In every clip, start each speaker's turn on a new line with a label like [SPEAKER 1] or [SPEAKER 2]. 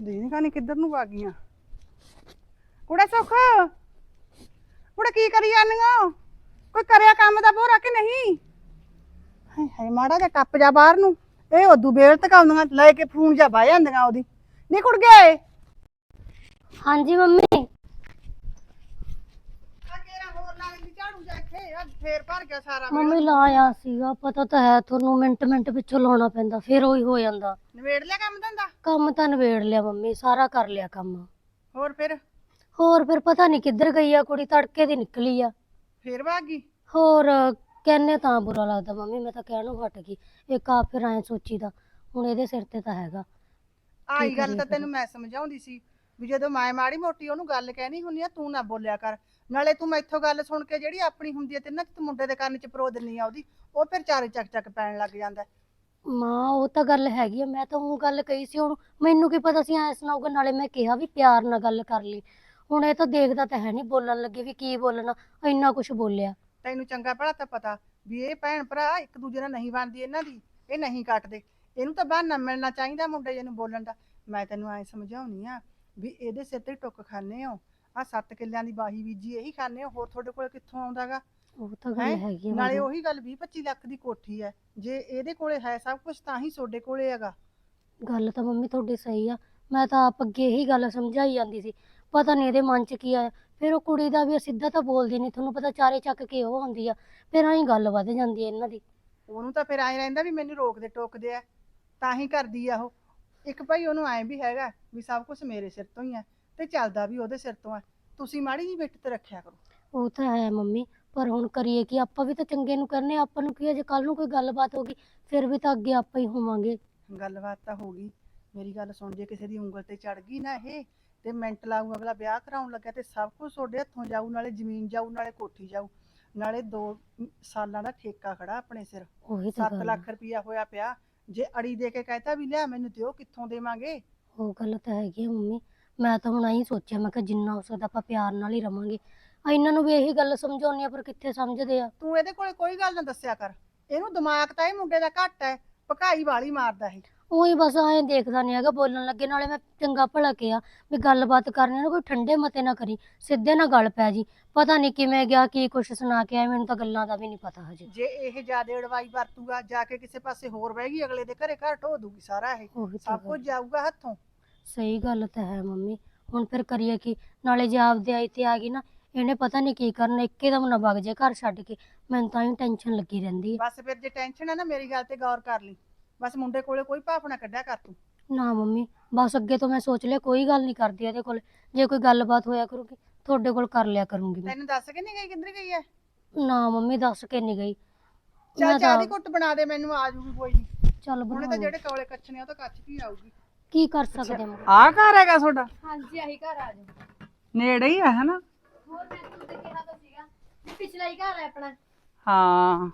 [SPEAKER 1] ਦੀਨ ਖਾਨੀ ਕਿੱਧਰ ਨੂੰ ਆ ਗਈਆਂ। ਕੁੜਾ ਸੁੱਖ, ਕੁੜਾ ਕੀ ਕਰੀ ਜਾਂਦੀਆਂ? ਕੋਈ ਕਰਿਆ ਕੰਮ ਦਾ ਬੋਰਾ ਕਿ ਨਹੀਂ? ਹਾਏ ਹਾਏ, ਮਾੜਾ ਜਿਹਾ ਟੱਪ ਜਾ ਬਾਹਰ ਨੂੰ। ਇਹ ਉਦੋਂ ਬੇਲ ਤਕਾਉਂਦੀਆਂ ਲੈ ਕੇ ਫੋਨ ਜਾ ਬਹਿ ਜਾਂਦੀਆਂ ਉਹਦੀ। ਨਹੀਂ ਕੁੜ ਗਏ?
[SPEAKER 2] ਹਾਂਜੀ ਮੰਮੀ।
[SPEAKER 1] ਫੇਰ ਭਰ ਗਿਆ ਸਾਰਾ
[SPEAKER 2] ਮੰਮੀ ਲਾਇਆ ਸੀਗਾ ਪਤਾ ਤਾਂ ਹੈ ਤੁਹਾਨੂੰ ਮਿੰਟ ਮਿੰਟ ਪਿੱਛੋਂ ਲਾਉਣਾ ਪੈਂਦਾ ਫਿਰ ਉਹੀ ਹੋ ਜਾਂਦਾ।
[SPEAKER 1] ਨਵੇੜ ਲਿਆ ਕੰਮ ਧੰਦਾ?
[SPEAKER 2] ਕੰਮ ਤਾਂ ਨਵੇੜ ਲਿਆ ਮੰਮੀ ਸਾਰਾ ਕਰ ਲਿਆ ਕੰਮ।
[SPEAKER 1] ਹੋਰ ਫਿਰ?
[SPEAKER 2] ਹੋਰ ਫਿਰ ਪਤਾ ਨਹੀਂ ਕਿੱਧਰ ਗਈ ਆ ਕੁੜੀ ਤੜਕੇ ਦੀ ਨਿਕਲੀ ਆ।
[SPEAKER 1] ਫੇਰ ਭਾਗ ਗਈ?
[SPEAKER 2] ਹੋਰ ਕਹਿੰਨੇ ਤਾਂ ਬੁਰਾ ਲੱਗਦਾ ਮੰਮੀ ਮੈਂ ਤਾਂ ਕਹਿਣੋਂ ਹਟ ਗਈ। ਇੱਕ ਆਪ ਫਿਰ ਐਂ ਸੋਚੀਦਾ ਹੁਣ ਇਹਦੇ ਸਿਰ ਤੇ ਤਾਂ ਹੈਗਾ।
[SPEAKER 1] ਆਈ ਗੱਲ ਤਾਂ ਤੈਨੂੰ ਮੈਂ ਸਮਝਾਉਂਦੀ ਸੀ ਵੀ ਜਦੋਂ ਮੈਂ ਮਾੜੀ ਮੋਟੀ ਉਹਨੂੰ ਗੱਲ ਕਹਿਣੀ ਹੁੰਦੀ ਆ ਤੂੰ ਨਾ ਬੋਲਿਆ ਕਰ। ਨਾਲੇ ਤੂੰ ਮੈਥੋਂ ਗੱਲ ਸੁਣ ਕੇ ਜਿਹੜੀ ਆਪਣੀ ਹੁੰਦੀ ਆ ਤੇ ਨਾ ਤੂੰ ਮੁੰਡੇ ਦੇ ਕੰਨ 'ਚ ਪਰੋ ਦਿੰਨੀ ਆ ਉਹਦੀ ਉਹ ਫਿਰ ਚਾਰੇ ਚੱਕ ਚੱਕ ਪੈਣ ਲੱਗ ਜਾਂਦਾ।
[SPEAKER 2] ਮਾਂ ਉਹ ਤਾਂ ਗੱਲ ਹੈਗੀ ਆ ਮੈਂ ਤਾਂ ਉਹ ਗੱਲ ਕਹੀ ਸੀ ਹੁਣ ਮੈਨੂੰ ਕੀ ਪਤਾ ਸੀ ਐ ਸੁਣਾਊਗਾ ਨਾਲੇ ਮੈਂ ਕਿਹਾ ਵੀ ਪਿਆਰ ਨਾਲ ਗੱਲ ਕਰ ਲਈ। ਹੁਣ ਇਹ ਤਾਂ ਦੇਖਦਾ ਤਾਂ ਹੈ ਨਹੀਂ ਬੋਲਣ ਲੱਗੇ ਵੀ ਕੀ ਬੋਲਣਾ ਇੰਨਾ ਕੁਝ ਬੋਲਿਆ।
[SPEAKER 1] ਤੈਨੂੰ ਚੰਗਾ ਭਲਾ ਤਾਂ ਪਤਾ ਵੀ ਇਹ ਭੈਣ ਭਰਾ ਇੱਕ ਦੂਜੇ ਨਾਲ ਨਹੀਂ ਬਣਦੀ ਇਹਨਾਂ ਦੀ ਇਹ ਨਹੀਂ ਕੱਟਦੇ। ਇਹਨੂੰ ਤਾਂ ਬਹਾਨਾ ਮਿਲਣਾ ਚਾਹੀਦਾ ਮੁੰਡੇ ਜੇ ਨੂੰ ਬੋਲਣ ਦਾ। ਮੈਂ ਤੈਨੂੰ ਐ ਸਮਝਾਉਣੀ ਆ ਵੀ ਇਹਦੇ ਸਿਰ ਤੇ ਟੁੱਕ ਖਾਣੇ ਹੋ ਆ ਸੱਤ ਕਿੱਲਿਆਂ ਦੀ ਬਾਹੀ ਬੀਜੀ ਇਹੀ ਖਾਣੇ ਹੋਰ ਤੁਹਾਡੇ ਕੋਲ ਕਿੱਥੋਂ ਆਉਂਦਾਗਾ
[SPEAKER 2] ਉਹ ਤਾਂ ਗੱਲ
[SPEAKER 1] ਹੈਂ?
[SPEAKER 2] ਹੈਗੀ ਆ
[SPEAKER 1] ਨਾਲੇ। ਉਹੀ ਗੱਲ 20 25 ਲੱਖ ਦੀ ਕੋਠੀ ਹੈ। ਜੇ ਇਹਦੇ ਕੋਲੇ ਹੈ ਸਭ ਕੁਝ ਤਾਂ ਹੀ ਤੁਹਾਡੇ ਕੋਲੇ ਹੈਗਾ।
[SPEAKER 2] ਗੱਲ ਤਾਂ ਮੰਮੀ ਤੁਹਾਡੀ ਸਹੀ ਆ। ਮੈਂ ਤਾਂ ਆਪ ਅੱਗੇ ਇਹੀ ਗੱਲ ਸਮਝਾਈ ਜਾਂਦੀ ਸੀ। ਪਤਾ ਨਹੀਂ ਇਹਦੇ ਮਨ 'ਚ ਕੀ ਆਇਆ। ਫਿਰ ਉਹ ਕੁੜੀ ਦਾ ਵੀ ਸਿੱਧਾ ਤਾਂ ਬੋਲਦੀ ਨਹੀਂ ਤੁਹਾਨੂੰ ਪਤਾ ਚਾਰੇ ਚੱਕ ਕੇ ਉਹ ਹੁੰਦੀ ਆ। ਫਿਰ ਐਂ ਗੱਲ ਵੱਧ ਜਾਂਦੀ ਹੈ ਇਹਨਾਂ ਦੀ।
[SPEAKER 1] ਉਹਨੂੰ ਤਾਂ ਫਿਰ ਐਂ ਰਹਿੰਦਾ ਵੀ ਮੈਨੂੰ ਰੋਕਦੇ ਟੋਕਦੇ ਆ। ਤਾਂ ਹੀ ਕਰਦੀ ਆ ਉਹ। ਇੱਕ ਭਾਈ ਉਹਨੂੰ ਐਂ ਵੀ ਹੈਗਾ ਵੀ ਸਭ ਕੁਝ ਮੇਰੇ ਸਿਰ ਤੋਂ ਹੀ ਆ। ਤੇ ਚੱਲਦਾ ਵੀ ਉਹਦੇ ਸਿਰ ਤੋਂ ਆ ਤੁਸੀਂ ਮਾੜੀ ਜੀ ਵਿੱਟ ਤੇ ਰੱਖਿਆ ਕਰੋ।
[SPEAKER 2] ਉਹ ਤਾਂ ਹੈ ਮੰਮੀ ਪਰ ਹੁਣ ਕਰੀਏ ਕਿ? ਆਪਾਂ ਵੀ ਤਾਂ ਚੰਗੇ ਨੂੰ ਕਰਨੇ ਆ, ਆਪਾਂ ਨੂੰ ਕੀ ਜੇ ਕੱਲ ਨੂੰ ਕੋਈ ਗੱਲਬਾਤ ਹੋ ਗਈ? ਫਿਰ ਵੀ ਤਾਂ ਅੱਗੇ ਆਪਾਂ ਹੀ ਹੋਵਾਂਗੇ।
[SPEAKER 1] ਗੱਲਬਾਤ ਤਾਂ ਹੋ ਗਈ। ਮੇਰੀ ਗੱਲ ਸੁਣ ਜੇ ਕਿਸੇ ਦੀ ਉਂਗਲ ਤੇ ਚੜ ਗਈ ਨਾ ਇਹ ਤੇ ਮਿੰਟ ਲਾਊ ਅਗਲਾ ਵਿਆਹ ਕਰਾਉਣ ਲੱਗਿਆ ਤੇ ਸਭ ਕੁਝ ਤੁਹਾਡੇ ਹੱਥੋਂ ਜਾਊ ਨਾਲੇ ਜ਼ਮੀਨ ਜਾਊ ਨਾਲੇ ਕੋਠੀ ਜਾਊ ਨਾਲੇ 2 ਸਾਲਾਂ ਦਾ ਠੇਕਾ ਖੜਾ ਆਪਣੇ ਸਿਰ।
[SPEAKER 2] ਉਹੀ ਤਾਂ
[SPEAKER 1] 7
[SPEAKER 2] ਗੱਲ ਆ।
[SPEAKER 1] ਲੱਖ ਰੁਪਇਆ ਹੋਇਆ ਪਿਆ। ਜੇ ਅੜੀ ਦੇ ਕੇ ਕਹਿਤਾ ਵੀ ਲਿਆ ਮੈਨੂੰ ਦਿਓ ਕਿੱਥੋਂ ਦੇਵਾਂਗੇ?
[SPEAKER 2] ਉਹ ਗੱਲ ਤਾਂ ਹੈਗੀ ਆ ਮੰਮੀ। ਮੈਂ ਤਾਂ ਹੁਣ ਐਂ ਸੋਚਿਆ ਮੈਂ ਕਿ ਜਿੰਨਾ ਹੋ ਸਕਦਾ ਆਪਾਂ ਪਿਆਰ ਨਾਲ ਹੀ ਰਵਾਂਗੇ। ਆ ਇਹਨਾਂ ਨੂੰ ਵੀ ਇਹੀ ਗੱਲ ਸਮਝਾਉਣੀ ਆ ਪਰ ਕਿੱਥੇ ਸਮਝਦੇ ਆ?
[SPEAKER 1] ਤੂੰ ਇਹਦੇ ਕੋਲੇ ਕੋਈ ਗੱਲ ਨਾ ਦੱਸਿਆ ਕਰ। ਇਹਨੂੰ ਦਿਮਾਗ ਤਾਂ ਇਹ ਮੁੰਡੇ ਦਾ ਘੱਟ ਹੈ ਭਕਾਈ ਵਾਲੀ ਮਾਰਦਾ ਇਹ।
[SPEAKER 2] ਉਹੀ ਬਸ ਐਂ ਦੇਖਦਾ ਨਹੀਂ ਹੈਗਾ ਬੋਲਣ ਲੱਗੇ ਨਾਲੇ ਮੈਂ ਚੰਗਾ ਭਲਾ ਕਿਹਾ ਵੀ ਗੱਲਬਾਤ ਕਰਨੀ ਨਾ ਕੋਈ ਠੰਡੇ ਮਤੇ ਨਾ ਕਰੀ ਸਿੱਧੇ ਨਾ ਗੱਲ ਪੈ ਜੀ। ਪਤਾ ਨਹੀਂ ਕਿਵੇਂ ਗਿਆ ਕੀ ਕੁਛ ਸੁਣਾ ਕੇ ਆਇਆ ਮੈਨੂੰ ਤਾਂ ਗੱਲਾਂ ਦਾ ਵੀ ਨਹੀਂ ਪਤਾ ਹਜੇ।
[SPEAKER 1] ਜੇ ਇਹ ਜਿਆਦੇ ਅੜਵਾਈ ਵਰਤੂਗਾ ਜਾ ਕੇ ਕਿਸੇ ਪਾਸੇ ਹੋਰ ਬਹਿ ਗਈ ਅਗਲੇ ਦੇ ਘਰੇ ਘਰ ਢੋ ਦੂਗੀ ਸਾਰਾ ਇਹ।
[SPEAKER 2] ਉਹੀ ਤਾਂ
[SPEAKER 1] ਸਭ ਕੁਝ ਜਾਊਗਾ ਹੱਥੋਂ।
[SPEAKER 2] ਸਹੀ ਗੱਲ ਤਾਂ ਹੈ ਮੰਮੀ। ਹੁਣ ਫਿਰ ਕਰੀਏ ਕੀ? ਨਾਲੇ ਜੇ ਆਪਦੇ ਆਈ ਤੇ ਆ ਗਈ ਨਾ ਇਹਨੇ ਪਤਾ ਨਹੀਂ ਕੀ ਕਰਨਾ ਇੱਕੇ ਦਮ ਨਾ ਵਗ ਜੇ ਘਰ ਛੱਡ ਕੇ। ਮੈਨੂੰ ਤਾਂ ਹੀ ਟੈਨਸ਼ਨ ਲੱਗੀ ਰਹਿੰਦੀ ਹੈ
[SPEAKER 1] ਬਸ ਫਿਰ ਜੇ ਟੈਨਸ਼ਨ ਹੈ ਨਾ ਮੇਰੀ ਗੱਲ ਤੇ ਗੌਰ ਕਰ ਲਈ। ਬਸ ਮੁੰਡੇ ਕੋਲੇ ਕੋਈ ਭਾਫ ਨਾ ਕੱਢਿਆ ਕਰ ਤੂੰ।
[SPEAKER 2] ਨਾ ਮੰਮੀ ਬਸ ਅੱਗੇ ਤੋਂ ਮੈਂ ਸੋਚ ਲਿਆ ਕੋਈ ਗੱਲ ਨਹੀਂ ਕਰਦੀ ਇਹਦੇ ਕੋਲ। ਜੇ ਕੋਈ ਗੱਲਬਾਤ ਹੋਇਆ ਕਰੂਗੀ ਤੁਹਾਡੇ ਕੋਲ ਕਰ ਲਿਆ ਕਰੂੰਗੀ ਮੈਂ।
[SPEAKER 1] ਤੈਨੂੰ ਦੱਸ ਕੇ ਨਹੀਂ ਗਈ ਕਿੱਧਰ ਗਈ ਹੈ
[SPEAKER 2] ਨਾ ਮੰਮੀ ਦੱਸ ਕੇ ਨਹੀਂ ਗਈ। ਮੈਂ
[SPEAKER 1] ਚਾਹ
[SPEAKER 2] ਤਾਂ
[SPEAKER 1] ਦੀ ਘੁੱਟ ਬਣਾ ਦੇ ਮੈਨੂੰ ਆ ਜੂਗੀ ਕੋਈ ਨਹੀਂ
[SPEAKER 2] ਚੱਲ
[SPEAKER 1] ਹੁਣੇ
[SPEAKER 2] ਬਣਾ
[SPEAKER 1] ਤਾਂ। ਜਿਹੜੇ ਕੌਲੇ ਕੱਚਨੇ ਆ ਉਹ ਤਾਂ ਕੱਚ ਵੀ ਆਊਗੀ।
[SPEAKER 2] ਕੀ ਕਰ ਸਕਦੇ ਹਾਂ
[SPEAKER 1] ਆ ਘਰ ਹੈਗਾ ਤੁਹਾਡਾ?
[SPEAKER 3] ਹਾਂਜੀ ਆਹੀ ਘਰ ਆ ਜਾਓ।
[SPEAKER 1] ਨੇੜੇ ਹੀ ਹੈ ਹਨਾ?
[SPEAKER 3] ਹੋਰ ਮੈਂ ਤੁਹਾਨੂੰ ਤੇ ਕਿਹਾ ਤਾਂ ਸੀਗਾ ਵੀ ਪਿਛਲਾ ਹੀ ਘਰ ਹੈ ਆਪਣਾ।
[SPEAKER 1] ਹਾਂ।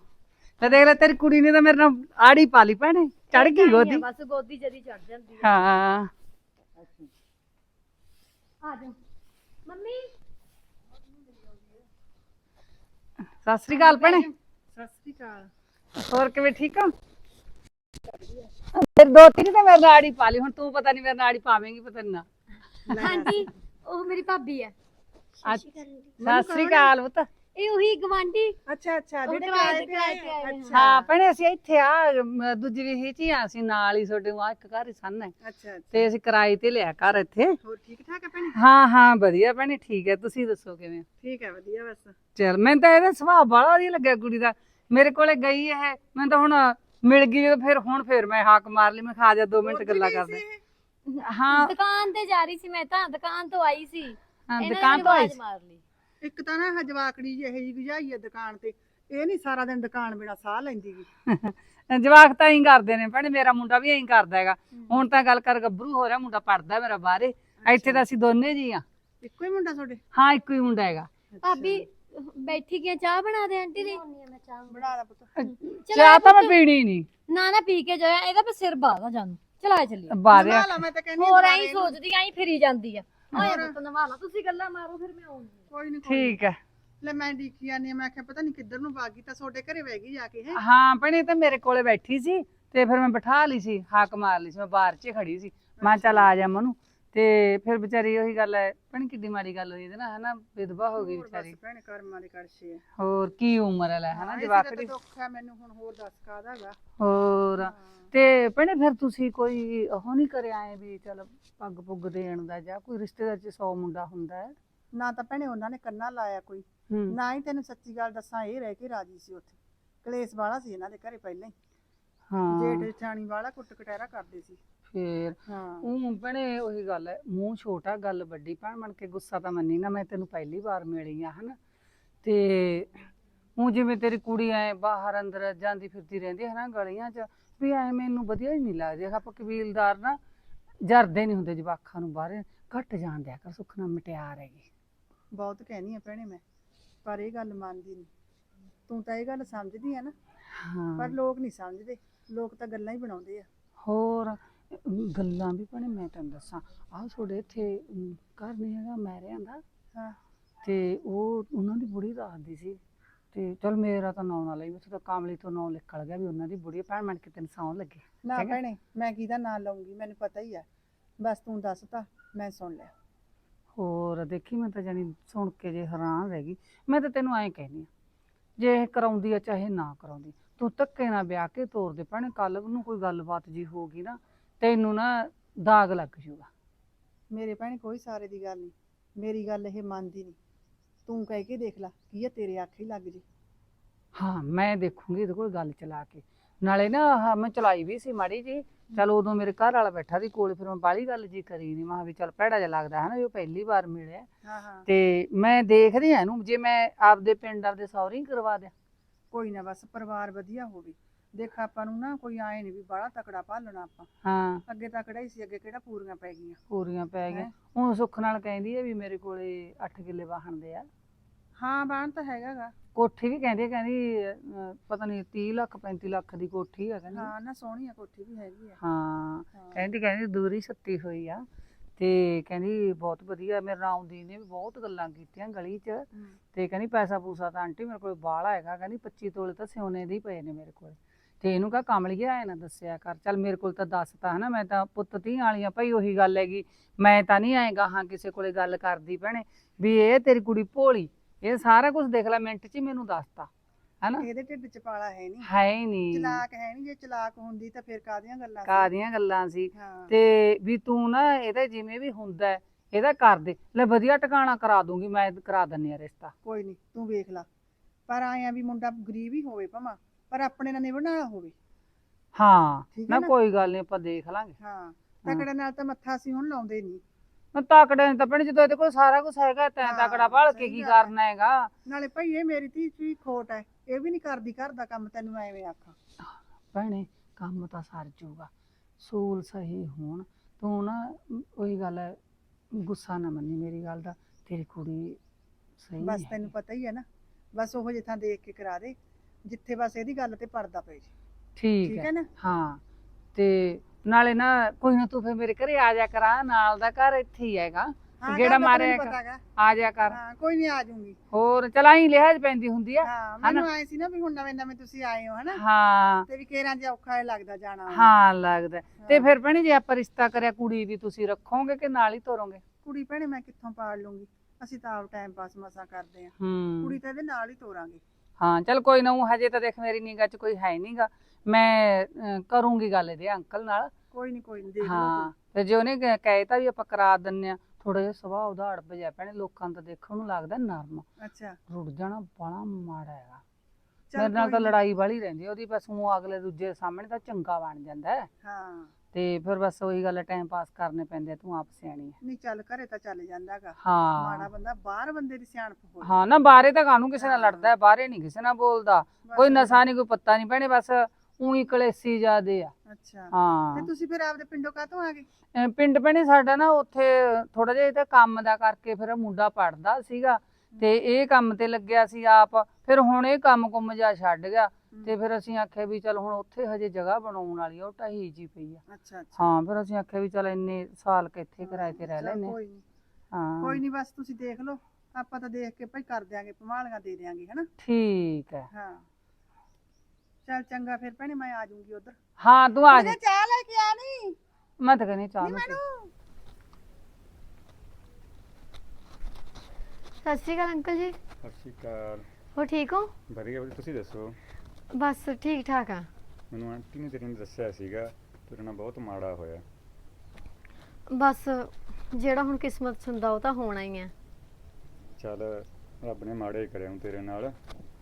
[SPEAKER 1] ਤੇ ਦੇਖ ਲੈ ਤੇਰੀ ਕੁੜੀ ਨੇ ਤਾਂ ਮੇਰੇ ਨਾਲ ਆੜੀ ਪਾ ਲਈ ਭੈਣੇ। ਚੜ ਗਈ ਗੋਦੀ।
[SPEAKER 3] ਬਸ ਗੋਦੀ ਜਦੀ ਚੜ ਜਾਂਦੀ
[SPEAKER 1] ਹਾਂ।
[SPEAKER 3] ਆ ਆ ਮੰਮੀ?
[SPEAKER 1] ਸਤਿ ਸ੍ਰੀ ਅਕਾਲ ਭੈਣੇ। ਸਤਿ ਸ੍ਰੀ ਅਕਾਲ। ਹੋਰ ਕਿਵੇਂ ਠੀਕ ਹੋ? ਫਿਰ ਦੋ ਤਿੰਨ ਤਾਂ ਮੇਰੇ ਨਾਲ ਆੜੀ ਪਾ ਲਈ ਹੁਣ ਤੂੰ ਪਤਾ ਨਹੀਂ ਮੇਰੇ ਨਾਲ ਆੜੀ ਪਾਵੇਂਗੀ ਪਤਾ ਨਹੀਂ ਨਾ।
[SPEAKER 3] ਹਾਂਜੀ ਉਹ ਮੇਰੀ ਭਾਬੀ ਹੈ।
[SPEAKER 1] ਸਤਿ ਸ੍ਰੀ ਅਕਾਲ ਪੁੱਤ।
[SPEAKER 3] ਇਹ ਉਹੀ ਗਵਾਂਢੀ।
[SPEAKER 1] ਅੱਛਾ ਅੱਛਾ
[SPEAKER 3] ਉਹ ਕਿਰਾਏ ਤੇ ਆਏ।
[SPEAKER 1] ਹਾਂ ਭੈਣੇ ਅਸੀਂ ਇੱਥੇ ਆ ਮ, ਦੂਜੀ ਵੀ ਚ ਹੀ ਆ ਅਸੀਂ ਨਾਲ ਹੀ ਤੁਹਾਡੇ ਆ ਇੱਕ ਘਰ ਹੀ ਸੰਨ ਹੈ।
[SPEAKER 4] ਅੱਛਾ
[SPEAKER 1] ਤੇ ਅਸੀਂ ਕਿਰਾਏ ਤੇ ਲਿਆ ਘਰ ਇੱਥੇ।
[SPEAKER 4] ਹੋਰ ਠੀਕ ਠਾਕ ਹੈ ਭੈਣੇ?
[SPEAKER 1] ਹਾਂ ਹਾਂ ਵਧੀਆ ਭੈਣੇ ਠੀਕ ਹੈ ਤੁਸੀਂ ਦੱਸੋ ਕਿਵੇਂ? ਹੋ?
[SPEAKER 4] ਠੀਕ ਹੈ ਵਧੀਆ ਬਸ।
[SPEAKER 1] ਚਲ ਮੈਨੂੰ ਤਾਂ ਇਹਦਾ ਸੁਭਾਅ ਬੜਾ ਵਧੀਆ ਲੱਗਿਆ ਕੁੜੀ ਦਾ। ਮੇਰੇ ਕੋਲੇ ਗਈ ਇਹ ਮੈਨੂੰ ਤਾਂ ਹੁਣ ਮਿਲ ਗਈ ਜਦੋਂ ਫਿਰ ਹੁਣ ਫਿਰ ਮੈਂ ਹਾਕ ਮਾਰ ਲਈ ਮੈਂ ਖਾ ਜਾ 2 ਮਿੰਟ ਗੱਲਾਂ ਕਰਦੇ। ਹਾਂ।
[SPEAKER 3] ਦੁਕਾਨ ਤੇ ਜਾ ਰਹੀ ਸੀ ਮੈਂ ਤਾਂ ਦੁਕਾਨ ਤੋਂ ਆਈ ਸੀ।
[SPEAKER 1] ਹਾਂ, ਦੁਕਾਨ ਤੋਂ ਆਈ।
[SPEAKER 3] ਮਾਰ ਲਈ।
[SPEAKER 4] ਇੱਕ ਤਾਂ ਨਾ ਹਜਵਾਕੜੀ ਜਿਹੀ ਜਿਹੀ ਗੁਜਾਈ ਹੈ ਦੁਕਾਨ ਤੇ ਇਹ ਨਹੀਂ ਸਾਰਾ ਦਿਨ ਦੁਕਾਨ ਬਿਨਾ ਸਾਹ ਲੈਂਦੀ ਗੀ।
[SPEAKER 1] ਜਵਾਕ ਤਾਂ ਐਂ ਕਰਦੇ ਨੇ ਭੈਣੇ ਮੇਰਾ ਮੁੰਡਾ ਵੀ ਐਂ ਕਰਦਾ ਹੈਗਾ। ਹੁਣ ਤਾਂ ਗੱਲ ਕਰ ਗੱਭਰੂ ਹੋ ਰਿਹਾ ਮੁੰਡਾ ਪੜਦਾ ਮੇਰਾ ਬਾਹਰੇ। ਇੱਥੇ ਤਾਂ ਅਸੀਂ ਦੋਨੇ ਜੀ ਆ।
[SPEAKER 4] ਇੱਕੋ ਹੀ ਮੁੰਡਾ ਤੁਹਾਡੇ?
[SPEAKER 1] ਹਾਂ ਇੱਕੋ ਹੀ ਮੁੰਡਾ ਹੈਗਾ।
[SPEAKER 3] ਭਾਬੀ ਬੈਠੀ ਗਿਆ ਚਾਹ ਬਣਾ ਦੇ ਆਂਟੀ ਦੀ?
[SPEAKER 4] ਬਣਾ ਦਾ ਪੁੱਤ।
[SPEAKER 1] ਚਾਹ ਤਾਂ ਮੈਂ ਪੀਣੀ ਨਹੀਂ।
[SPEAKER 3] ਨਾ ਨਾ ਪੀ ਕੇ ਜਾਇਆ ਇਹਦਾ ਪਰ ਸਿਰ ਬਾਹਦਾ ਜਾਨੂੰ ਚਲਾ ਚੱਲੀ
[SPEAKER 1] ਬਾਹਰੇ
[SPEAKER 4] ਲਾ ਮੈਂ ਤਾਂ ਕਹਿੰਦੀ
[SPEAKER 3] ਹੋਰ ਐਂ ਸੋਚਦੀ ਐਂ ਫਿਰੀ ਜਾਂਦੀ ਆ। ਓਏ ਪੁੱਤ ਨਵਾਲਾ ਤੁਸੀਂ ਗੱਲਾਂ ਮਾਰੋ ਫਿਰ ਮੈਂ ਆਉਂਗੀ
[SPEAKER 4] ਕੋਈ ਨਹੀਂ
[SPEAKER 1] ਠੀਕ ਹੈ
[SPEAKER 4] ਲੈ ਮੈਂ ਡੀਕੀ ਆਨੀ ਮੈਂ ਕਿਹਾ ਪਤਾ ਨਹੀਂ ਕਿੱਧਰ ਨੂੰ ਬਾਗੀ ਤਾਂ ਤੁਹਾਡੇ ਘਰੇ ਵਹਿ ਗਈ ਜਾ ਕੇ ਹੈ?
[SPEAKER 1] ਹਾਂ ਭੈਣੇ ਤਾਂ ਮੇਰੇ ਕੋਲੇ ਬੈਠੀ ਸੀ ਤੇ ਫਿਰ ਮੈਂ ਬਿਠਾ ਲਈ ਸੀ ਹਾਕ ਮਾਰ ਲਈ ਸੀ ਮੈਂ ਬਾਹਰ 'ਚ ਖੜੀ ਸੀ। ਮੈਂ ਕਿਹਾ ਚੱਲ ਆ ਜਾ ਮਨੂੰ।
[SPEAKER 5] ਤੇ ਫਿਰ ਵਿਚਾਰੀ ਉਹੀ ਗੱਲ ਹੈ ਭੈਣ ਕਿੱਡੀ ਮਾੜੀ ਗੱਲ ਹੋਈ ਇਹਦੇ ਨਾਲ ਹਨਾ ਵਿਧਵਾ ਹੋ ਗਈ
[SPEAKER 1] ਹੋਰ
[SPEAKER 5] ਵਿਚਾਰੀ।
[SPEAKER 1] ਬਸ ਭੈਣੇ ਕਰਮਾਂ ਦੇ ਕਰਸ਼ੇ ਆ।
[SPEAKER 5] ਹੋਰ ਕੀ ਉਮਰ ਹੈ ਲੈ ਹਨਾ ਜਵਾਕ
[SPEAKER 1] ਦਾ ਤਾਂ
[SPEAKER 5] ਦੀ।
[SPEAKER 1] ਦੁੱਖ ਹੈ ਮੈਨੂੰ ਹੁਣ ਹੋਰ ਦੱਸ ਕਾਹਦਾ ਹੈਗਾ
[SPEAKER 5] ਹੋਰ
[SPEAKER 1] ਹਾਂ।
[SPEAKER 5] ਤੇ ਭੈਣੇ ਫਿਰ ਤੁਸੀਂ ਕੋਈ ਉਹ ਨਹੀਂ ਕਰਿਆ ਐ ਵੀ ਚਲ ਪੱਗ ਪੁੱਗ ਦੇਣ ਦਾ ਜਾਂ ਕੋਈ ਰਿਸ਼ਤੇਦਾਰ ਚ 100 ਮੁੰਡਾ ਹੁੰਦਾ ਹੈ?
[SPEAKER 1] ਨਾ ਤਾਂ ਭੈਣੇ ਉਹਨਾਂ ਨੇ ਕੰਨਾ ਲਾਇਆ ਕੋਈ।
[SPEAKER 5] ਹੂੰ।
[SPEAKER 1] ਨਾ ਹੀ ਤੈਨੂੰ ਸੱਚੀ ਗੱਲ ਦੱਸਾਂ ਇਹ ਰਹਿ ਕੇ ਰਾਜੀ ਸੀ ਉੱਥੇ। ਕਲੇਸ਼ ਵਾਲਾ ਸੀ ਇਹਨਾਂ ਦੇ ਘਰੇ ਪਹਿਲਾਂ ਹੀ।
[SPEAKER 5] ਹਾਂ।
[SPEAKER 1] ਜੇਠ ਛਾਣੀ ਵਾਲਾ ਕੁੱਟ ਕਟਹਿਰਾ ਕਰਦੇ ਸੀ।
[SPEAKER 5] ਫੇਰ
[SPEAKER 1] ਹਾਂ।
[SPEAKER 5] ਉਹ ਭੈਣੇ ਉਹੀ ਗੱਲ ਹੈ ਮੂੰਹ ਛੋਟਾ ਗੱਲ ਵੱਡੀ ਭੈਣ ਬਣ ਕੇ ਗੁੱਸਾ ਤਾਂ ਮੰਨੀ ਨਾ ਮੈਂ ਤੈਨੂੰ ਪਹਿਲੀ ਵਾਰ ਮਿਲੀ ਆ ਹਨਾ। ਤੇ ਉਹ ਜਿਵੇਂ ਤੇਰੀ ਕੁੜੀ ਐ ਬਾਹਰ ਅੰਦਰ ਜਾਂਦੀ ਫਿਰਦੀ ਰਹਿੰਦੀ ਹੈ ਨਾ ਗਲੀਆਂ 'ਚ ਵੀ ਐ ਮੈਨੂੰ ਵਧੀਆ ਹੀ ਨਹੀਂ ਲੱਗਦੀ ਆਪਾਂ ਕਬੀਲਦਾਰ ਨਾ ਜਰਦੇ ਨਹੀਂ ਹੁੰਦੇ ਜਵਾਖਾਂ ਨੂੰ ਬਾਹਰ ਘੱਟ ਜਾਣ ਦਿਆ ਕਰ ਸੁੱਖ ਨਾਲ ਮਟਿਆਰ ਹੈਗੀ
[SPEAKER 1] ਬਹੁਤ ਕਹਿਨੀ ਆ ਭੈਣੇ ਮੈਂ ਪਰ ਇਹ ਗੱਲ ਮੰਨਦੀ ਨਹੀਂ ਤੂੰ ਤਾਂ ਇਹ ਗੱਲ ਸਮਝਦੀ ਆ ਨਾ ਪਰ ਲੋਕ ਨਹੀਂ ਸਮਝਦੇ ਲੋਕ ਤਾਂ ਗੱਲਾਂ ਹੀ ਬਣਾਉਂਦੇ ਆ।
[SPEAKER 5] ਹੋਰ ਗੱਲਾਂ ਵੀ ਭੈਣੇ ਮੈਂ ਤੈਨੂੰ ਦੱਸਾਂ। ਆਹ ਤੁਹਾਡੇ ਇੱਥੇ ਅਮ, ਘਰ ਨਹੀਂ ਹੈਗਾ ਮੈਰਿਆਂ ਦਾ
[SPEAKER 1] ਹਾਂ।
[SPEAKER 5] ਤੇ ਉਹ ਉਹਨਾਂ ਦੀ ਬੁੜੀ ਦੱਸਦੀ ਸੀ। ਤੇ ਚਲ ਮੇਰਾ ਤਾਂ ਨਾਂ ਨਾ ਲਈ ਉੱਥੇ ਤਾਂ ਕਾਮਲੀ ਤੋਂ ਨਾਂ ਨਿਕਲ ਗਿਆ ਵੀ ਉਹਨਾਂ ਦੀ ਬੁੜੀ ਆ, ਭੈਣ ਬਣ ਕੇ ਤੈਨੂੰ ਸੌਂ ਲੱਗੇ।
[SPEAKER 1] ਨਾ
[SPEAKER 5] ਹੈਗਾ?
[SPEAKER 1] ਭੈਣੇ ਮੈਂ ਕਿਹਦਾ ਨਾਂ ਲਊਂਗੀ ਮੈਨੂੰ ਪਤਾ ਹੀ ਆ। ਬਸ ਤੂੰ ਦੱਸ ਤਾ ਮੈਂ ਸੁਣ ਲਿਆ।
[SPEAKER 5] ਹੋਰ ਦੇਖੀ ਮੈਂ ਤਾਂ ਜਾਨੀ ਸੁਣ ਕੇ ਜੇ ਹੈਰਾਨ ਰਹਿ ਗਈ। ਮੈਂ ਤਾਂ ਤੈਨੂੰ ਐਂ ਕਹਿਨੀ ਆ ਜੇ ਇਹ ਕਰਾਉਂਦੀ ਆ ਚਾਹੇ ਨਾ ਕਰਾਉਂਦੀ। ਤੂੰ ਧੱਕੇ ਨਾਲ ਵਿਆਹ ਕੇ ਤੋਰ ਦੇ ਭੈਣੇ ਕੱਲ ਨੂੰ ਕੋਈ ਗੱਲਬਾਤ ਜੀ ਹੋ ਗਈ ਨਾ ਤੈਨੂੰ ਨਾ ਦਾਗ ਲੱਗ ਜੂਗਾ।
[SPEAKER 1] ਮੇਰੇ ਭੈਣੇ ਕੋਈ ਸਾਰੇ ਦੀ ਗੱਲ ਨਹੀਂ। ਮੇਰੀ ਗੱਲ ਇਹ ਮੰਨਦੀ ਨਹੀਂ। ਤੂੰ ਕਹਿ ਕੇ ਦੇਖ ਲੈ ਕੀ ਆ ਤੇਰੇ ਆਖੇ ਹੀ ਲੱਗ ਜੇ।
[SPEAKER 5] ਹਾਂ ਮੈਂ ਦੇਖੂੰਗੀ ਇਹਦੇ ਕੋਲ ਗੱਲ ਚਲਾ ਕੇ। ਨਾਲੇ ਨਾ ਆਹ ਮੈਂ ਚਲਾਈ ਵੀ ਸੀ ਮਾੜੀ ਜੀ ਚਲ ਉਦੋਂ ਮੇਰੇ ਘਰ ਵਾਲਾ ਬੈਠਾ ਸੀ ਕੋਲ ਫਿਰ ਮੈਂ ਬਾਲੀ ਗੱਲ ਜੀ ਕਰੀ ਨਹੀਂ ਮੈਂ ਵੀ ਚਲ ਭੈੜਾ ਜਿਹਾ ਲੱਗਦਾ ਹੈ ਨਾ ਉਹ ਪਹਿਲੀ ਵਾਰ ਮਿਲਿਆ।
[SPEAKER 1] ਹਾਂ ਹਾਂ।
[SPEAKER 5] ਤੇ ਮੈਂ ਦੇਖਦੀ ਆ ਇਹਨੂੰ ਜੇ ਮੈਂ ਆਪਦੇ ਪਿੰਡ ਆਪਦੇ ਸਹੁਰੇ ਹੀ ਕਰਵਾ ਦਿਆਂ।
[SPEAKER 1] ਕੋਈ ਨਾ ਬਸ ਪਰਿਵਾਰ ਵਧੀਆ ਹੋਵੇ। ਦੇਖ ਆਪਾਂ ਨੂੰ ਨਾ ਕੋਈ ਆਏ ਨਹੀਂ ਵੀ ਬੜਾ ਤਕੜਾ ਭਾਲਣਾ ਆਪਾਂ।
[SPEAKER 5] ਹਾਂ।
[SPEAKER 1] ਅੱਗੇ ਤਕੜਾ ਹੀ ਸੀ ਅੱਗੇ ਕਿਹੜਾ ਪੂਰੀਆਂ ਪੈ ਗਈਆਂ।
[SPEAKER 5] ਪੂਰੀਆਂ ਪੈ ਗਈਆਂ।
[SPEAKER 1] ਹੈਂ?
[SPEAKER 5] ਹੁਣ ਸੁੱਖ ਨਾਲ ਕਹਿੰਦੀ ਹੈ ਵੀ ਮੇਰੇ ਕੋਲੇ 8 ਕਿੱਲੇ ਵਾਹਣ ਦੇ ਆ।
[SPEAKER 1] ਹਾਂ ਬਾਣ ਤਾਂ ਹੈਗਾਗਾ
[SPEAKER 5] ਕੋਠੀ ਵੀ ਕਹਿੰਦੀ ਕਹਿੰਦੀ ਅਹ, ਪਤਾ ਨਹੀਂ 30 ਲੱਖ 35 ਲੱਖ ਦੀ ਕੋਠੀ ਆ ਕਹਿੰਦੀ।
[SPEAKER 1] ਹਾਂ ਨਾ ਸੋਹਣੀ ਆ ਕੋਠੀ ਵੀ ਹੈਗੀ ਆ।
[SPEAKER 5] ਹਾਂ
[SPEAKER 1] ਹਾਂ।
[SPEAKER 5] ਕਹਿੰਦੀ ਕਹਿੰਦੀ ਦੂਰੀ ਛੱਤੀ ਹੋਈ ਆ ਤੇ ਕਹਿੰਦੀ ਬਹੁਤ ਵਧੀਆ ਮੇਰੇ ਨਾਲ ਆਉਂਦੀ ਨੇ ਵੀ ਬਹੁਤ ਗੱਲਾਂ ਕੀਤੀਆਂ ਗਲੀ 'ਚ।
[SPEAKER 1] ਹਮ,
[SPEAKER 5] ਤੇ ਕਹਿੰਦੀ ਪੈਸਾ ਪੂਸਾ ਤਾਂ ਆਂਟੀ ਮੇਰੇ ਕੋਲ ਬਾਹਲਾ ਹੈਗਾ ਕਹਿੰਦੀ 25 ਤੋਲੇ ਤਾਂ ਸਿਉਨੇ ਦੇ ਹੀ ਪਏ ਨੇ ਮੇਰੇ ਕੋਲ। ਤੇ ਇਹਨੂੰ ਕਹਾ ਕਮਲੀਏ ਆਏ ਨਾ ਦੱਸਿਆ ਕਰ। ਚੱਲ ਮੇਰੇ ਕੋਲ ਤਾਂ ਦੱਸਤਾ ਹਨਾ ਮੈਂ ਤਾਂ ਪੁੱਤ ਧੀ ਵਾਲੀਆਂ ਭਾਈ ਉਹੀ ਗੱਲ ਹੈਗੀ। ਮੈਂ ਤਾਂ ਨਹੀਂ ਆਏਗਾ ਹਾਂ ਕਿਸੇ ਕੋਲੇ ਗੱਲ ਕਰਦੀ ਭੈਣੇ ਵੀ ਇਹ ਤੇਰੀ ਕੁੜੀ ਭੋਲੀ ਇਹ ਸਾਰਾ ਕੁਝ ਦੇਖ ਲੈ ਮਿੰਟ 'ਚ ਹੀ ਮੈਨੂੰ ਦੱਸਤਾ ਹਨਾ?
[SPEAKER 1] ਇਹਦੇ ਢਿੱਡ ਚ ਪਾਲਾ ਹੈ ਨਹੀਂ।
[SPEAKER 5] ਹੈ ਹੀ ਨਹੀਂ।
[SPEAKER 1] ਚਲਾਕ ਹੈ ਨਹੀਂ ਜੇ ਚਲਾਕ ਹੁੰਦੀ ਤਾਂ ਫਿਰ ਕਾਦੀਆਂ ਗੱਲਾਂ ਸੀ?
[SPEAKER 5] ਕਾਦੀਆਂ ਗੱਲਾਂ ਸੀ? ਤੇ ਵੀ ਤੂੰ ਨਾ ਇਹਦਾ ਜਿਵੇਂ ਵੀ ਹੁੰਦਾ ਹੈ, ਇਹਦਾ ਕਰ ਦੇ। ਲੈ ਵਧੀਆ ਟਿਕਾਣਾ ਕਰਾ ਦੂੰਗੀ ਮੈਂ ਕਰਾ ਦਿੰਨੀ ਆ ਰਿਸ਼ਤਾ।
[SPEAKER 1] ਕੋਈ ਨਹੀਂ ਤੂੰ ਵੇਖ ਲੈ। ਪਰ ਆਇਆ ਵੀ ਮੁੰਡਾ ਗਰੀਬ ਹੀ ਹੋਵੇ ਭਾਵੇਂ ਪਰ ਆਪਣੇ ਨਾਲ ਨਿਭਣ ਵਾਲਾ ਹੋਵੇ।
[SPEAKER 5] ਹਾਂ
[SPEAKER 1] ਠੀਕ ਹੈ
[SPEAKER 5] ਨਾ?
[SPEAKER 1] ਨਾ?
[SPEAKER 5] ਕੋਈ ਗੱਲ ਨਹੀਂ ਆਪਾਂ ਦੇਖ ਲਾਂਗੇ।
[SPEAKER 1] ਹਾਂ ਤਕੜੇ ਨਾਲ ਤਾਂ ਮੱਥਾ ਅਸੀਂ ਹੁਣ ਲਾਉਂਦੇ ਨਹੀਂ
[SPEAKER 5] ਮੈਂ ਤਾਕੜੇ ਨੇ ਤਾਂ ਭੈਣੇ ਜਦੋਂ ਇਹਦੇ ਕੋਲ ਸਾਰਾ ਕੁਝ ਹੈਗਾ ਤੈਂ
[SPEAKER 1] ਹਾਂ,
[SPEAKER 5] ਤਾਕੜਾ ਭਾਲ ਕੇ
[SPEAKER 1] ਸਹੀ
[SPEAKER 5] ਕੀ
[SPEAKER 1] ਗੱਲ ਹੈ।
[SPEAKER 5] ਕਰਨਾ ਹੈਗਾ।
[SPEAKER 1] ਨਾਲੇ ਭਾਈ ਇਹ ਮੇਰੀ ਧੀ ਚ ਖੋਟ ਹੈ ਇਹ ਵੀ ਨਹੀਂ ਕਰਦੀ ਘਰ ਦਾ ਕੰਮ ਤੈਨੂੰ ਐਵੇਂ ਆਖਾਂ।
[SPEAKER 5] ਭੈਣੇ ਕੰਮ ਤਾਂ ਸਰ ਜੂਗਾ ਸੂਲ ਸਹੀ ਹੋਣ। ਤੂੰ ਨਾ ਅਮ, ਉਹੀ ਗੱਲ ਹੈ ਗੁੱਸਾ ਨਾ ਮੰਨੀ ਮੇਰੀ ਗੱਲ ਦਾ ਤੇਰੀ ਕੁੜੀ ਸਹੀ
[SPEAKER 1] ਬਸ
[SPEAKER 5] ਹੈ
[SPEAKER 1] ਤੈਨੂੰ ਪਤਾ ਹੀ ਹੈ ਨਾ ਬਸ ਉਹੋ ਜਿਹੇ ਥਾਂ ਦੇਖ ਕੇ ਕਰਾ ਦੇ। ਜਿੱਥੇ ਬਸ ਇਹਦੀ ਗੱਲ ਤੇ ਪਰਦਾ ਪਏ ਜੀ।
[SPEAKER 5] ਠੀਕ
[SPEAKER 1] ਠੀਕ
[SPEAKER 5] ਹੈ।
[SPEAKER 1] ਹੈ ਨਾ?
[SPEAKER 5] ਹਾਂ। ਤੇ ਨਾਲੇ ਨਾ ਕੋਈ ਨਾ ਤੂੰ ਫੇਰ ਮੇਰੇ ਘਰੇ ਆ ਜਾ ਕਰਾਂ ਨਾਲ ਦਾ ਘਰ ਇੱਥੇ ਹੀ ਹੈਗਾ।
[SPEAKER 1] ਹਾਂ,
[SPEAKER 5] ਗੇੜਾ
[SPEAKER 1] ਤਾਂ
[SPEAKER 5] ਮਾਰਿਆ
[SPEAKER 1] ਮੈਨੂੰ
[SPEAKER 5] ਕਰ। ਆ ਜਾ ਕਰ।
[SPEAKER 1] ਹਾਂ ਕੋਈ ਨਹੀਂ ਆ ਜਾਊਂਗੀ।
[SPEAKER 5] ਹੋਰ ਚਲਾਈ ਲਿਹਾਜ਼ ਪੈਂਦੀ ਹੁੰਦੀ ਆ।
[SPEAKER 1] ਹਾਂ ਮੈਨੂੰ ਆਏ ਸੀ ਨਾ ਵੀ ਹੁਣ ਨਵੇਂ ਨਵੇਂ ਤੁਸੀਂ ਆਏ ਹੋ ਹਨਾ?
[SPEAKER 5] ਹਾਂ।
[SPEAKER 1] ਤੇ ਵੀ ਕੇਰਾਂ ਜਿਹਾ ਔਖਾ ਜਿਹਾ ਲੱਗਦਾ ਜਾਣਾ
[SPEAKER 5] ਹਾਂ ਲੱਗਦਾ। ਤੇ
[SPEAKER 1] ਹਾਂ।
[SPEAKER 5] ਫਿਰ ਭੈਣੇ ਜੇ ਆਪਾਂ ਰਿਸ਼ਤਾ ਕਰਿਆ ਕੁੜੀ ਵੀ ਤੁਸੀਂ ਰੱਖੋਗੇ ਕਿ ਨਾਲ ਹੀ ਤੋਰੋਗੇ?
[SPEAKER 1] ਕੁੜੀ ਭੈਣੇ ਮੈਂ ਕਿੱਥੋਂ ਪਾਲ ਲੂੰਗੀ? ਅਸੀਂ ਤਾਂ ਆਪ ਟਾਈਮ ਪਾਸ ਮਸਾਂ ਕਰਦੇ ਆ
[SPEAKER 5] ਹੂੰ।
[SPEAKER 1] ਕੁੜੀ ਤਾਂ ਇਹਦੇ ਨਾਲ ਹੀ ਤੋਰਾਂਗੇ।
[SPEAKER 5] ਹਾਂ ਚਲ ਕੋਈ ਨਾ ਊਂ ਹਜੇ ਤਾਂ ਦੇਖ ਮੇਰੀ ਨਿਗਾਹ 'ਚ ਕੋਈ ਹੈ ਨਹੀਂਗਾ ਮੈਂ ਅਹ, ਕਰੂੰਗੀ ਗੱਲ ਇਹਦੇ ਅੰਕਲ ਨਾਲ।
[SPEAKER 1] ਕੋਈ ਨਹੀਂ ਕੋਈ ਨਹੀਂ ਦੇਖ
[SPEAKER 5] ਹਾਂ ਤੇ ਜੇ ਉਹਨੇ ਕ- ਕਹਿਤਾ ਵੀ ਆਪਾਂ ਕਰਾ ਦਿੰਨੇ ਆ। ਥੋੜਾ ਜਿਹਾ ਸੁਭਾਅ ਉਹਦਾ ਅੜਬ ਜਾ ਭੈਣੇ ਲੋਕਾਂ ਨੂੰ ਤਾਂ ਦੇਖਣ ਨੂੰ ਲੱਗਦਾ ਨਰਮ।
[SPEAKER 1] ਅੱਛਾ।
[SPEAKER 5] ਰੁੱਟ ਜਾਣਾ ਬੜਾ ਮਾੜਾ ਹੈਗਾ।
[SPEAKER 1] ਚੱਲ
[SPEAKER 5] ਮੇਰੇ ਨਾਲ
[SPEAKER 1] ਕੋਈ
[SPEAKER 5] ਤਾਂ
[SPEAKER 1] ਨੀ।
[SPEAKER 5] ਲੜਾਈ ਵਾਲੀ ਰਹਿੰਦੀ ਆ, ਉਹਦੀ ਬਸ ਉਹ ਅਗਲੇ ਦੂਜੇ ਸਾਹਮਣੇ ਤਾਂ ਚੰਗਾ ਬਣ ਜਾਂਦਾ ਹੈ।
[SPEAKER 1] ਹਾਂ।
[SPEAKER 5] ਤੇ ਫਿਰ ਬਸ ਉਹੀ ਗੱਲ ਟਾਈਮ ਪਾਸ ਕਰਨੇ ਪੈਂਦੇ ਆ, ਤੂੰ ਆਪ ਸਿਆਣੀ ਹੈ
[SPEAKER 1] ਨਹੀਂ ਚੱਲ ਘਰੇ ਤਾਂ ਚੱਲ ਜਾਂਦਾਗਾ
[SPEAKER 5] ਹਾਂ।
[SPEAKER 1] ਮਾੜਾ ਬੰਦਾ ਬਾਹਰ ਬੰਦੇ ਦੀ ਸਿਆਣਪ ਹੋਵੇ
[SPEAKER 5] ਹਾਂ ਨਾ ਬਾਹਰੇ ਤਾਂ ਕਾਹਨੂੰ ਕਿਸੇ ਨਾਲ ਲੜਦਾ ਹੈ ਬਾਹਰੇ ਨਹੀਂ ਕਿਸੇ ਨਾਲ ਬੋਲਦਾ।
[SPEAKER 1] ਬਸ
[SPEAKER 5] ਕੋਈ ਨਸ਼ਾ ਨਹੀਂ ਕੋਈ ਪੱਤਾ ਨਹੀਂ ਭੈਣੇ ਬਸ ਉਹੀ ਕਲੇਸੀ ਜਾਦੇ ਆ।
[SPEAKER 1] ਅੱਛਾ।
[SPEAKER 5] ਹਾਂ।
[SPEAKER 1] ਤੇ ਤੁਸੀਂ ਫਿਰ ਆਪਦੇ ਪਿੰਡੋਂ ਕਾਹਤੋਂ ਆ ਗਏ?
[SPEAKER 5] ਅਹ ਪਿੰਡ ਭੈਣੇ ਸਾਡਾ ਨਾ ਉੱਥੇ ਥੋੜਾ ਜਿਹਾ ਇਹਦਾ ਕੰਮ ਦਾ ਕਰਕੇ ਫਿਰ ਮੁੰਡਾ ਪੜਦਾ ਸੀਗਾ ਤੇ ਇਹ ਕੰਮ ਤੇ ਲੱਗਿਆ ਸੀ ਆਪ। ਫਿਰ ਹੁਣ ਇਹ ਕੰਮ ਕੁੰਮ ਜਾ ਛੱਡ ਗਿਆ। ਤੇ ਫਿਰ ਅਸੀਂ ਆਖਿਆ ਵੀ ਚੱਲ ਹੁਣ ਉੱਥੇ ਹਜੇ ਜਗ੍ਹਾ ਬਣਾਉਣ ਵਾਲੀ ਆ ਉਹ ਢਾਈ ਜੀ ਪਈ ਆ। ਹਾਂ ਫਿਰ ਅਸੀਂ ਆਖਿਆ ਵੀ ਚੱਲ ਇੰਨੇ ਸਾਲ ਕਿੱਥੇ ਕਿਰਾਏ ਤੇ ਰਹਿ ਲੈਨੇ ਹਾਂ।
[SPEAKER 1] ਕੋਈ ਨਹੀਂ ਬਸ ਤੁਸੀਂ ਦੇਖ ਲਓ। ਆਪਾਂ ਤਾਂ ਦੇਖ ਕੇ ਭਾਈ ਕਰ ਦਿਆਂਗੇ ਪਮਾਲੀਆਂ ਦੇ ਦਿਆਂਗੇ ਹਨਾ?
[SPEAKER 5] ਠੀਕ ਹੈ
[SPEAKER 1] ਹਾਂ। ਚੱਲ ਚੰਗਾ ਫਿਰ ਭੈਣੇ ਮੈਂ ਆ ਜਾਊਂਗੀ ਉਧਰ।
[SPEAKER 5] ਹਾਂ ਤੂੰ ਆ ਜਾ।
[SPEAKER 1] ਚਾਹ ਲੈ ਕੇ ਆ ਨਹੀਂ
[SPEAKER 5] ਮੈਂ ਤਾਂ ਚਾਹ ਲੈ
[SPEAKER 1] ਕੇ
[SPEAKER 6] ਸਤਿ ਸ਼੍ਰੀ ਅੰਕਲ ਜੀ।
[SPEAKER 7] ਸਤਿ ਸ਼੍ਰੀ
[SPEAKER 6] ਹੋ ਠੀਕ ਹੋ?
[SPEAKER 7] ਵਧੀਆ ਵਧੀਆ। ਤੁਸੀਂ ਦੱਸੋ?
[SPEAKER 6] ਬਸ ਠੀਕ ਠਾਕ ਆ।
[SPEAKER 7] ਮੈਨੂੰ ਆਂਟੀ ਨੇ ਤੇਰੀ ਨੇ ਦੱਸਿਆ ਸੀਗਾ ਤੇਰੇ ਨਾਲ ਬਹੁਤ ਮਾੜਾ ਹੋਇਆ।
[SPEAKER 6] ਬਸ ਜਿਹੜਾ ਹੁਣ ਕਿਸਮਤ 'ਚ ਹੁੰਦਾ ਉਹ ਤਾਂ ਹੋਣਾ ਹੀ ਆ।
[SPEAKER 7] ਚੱਲ ਰੱਬ ਨੇ ਮਾੜਾ ਹੀ ਕਰਿਆ ਹੁਣ ਤੇਰੇ ਨਾਲ।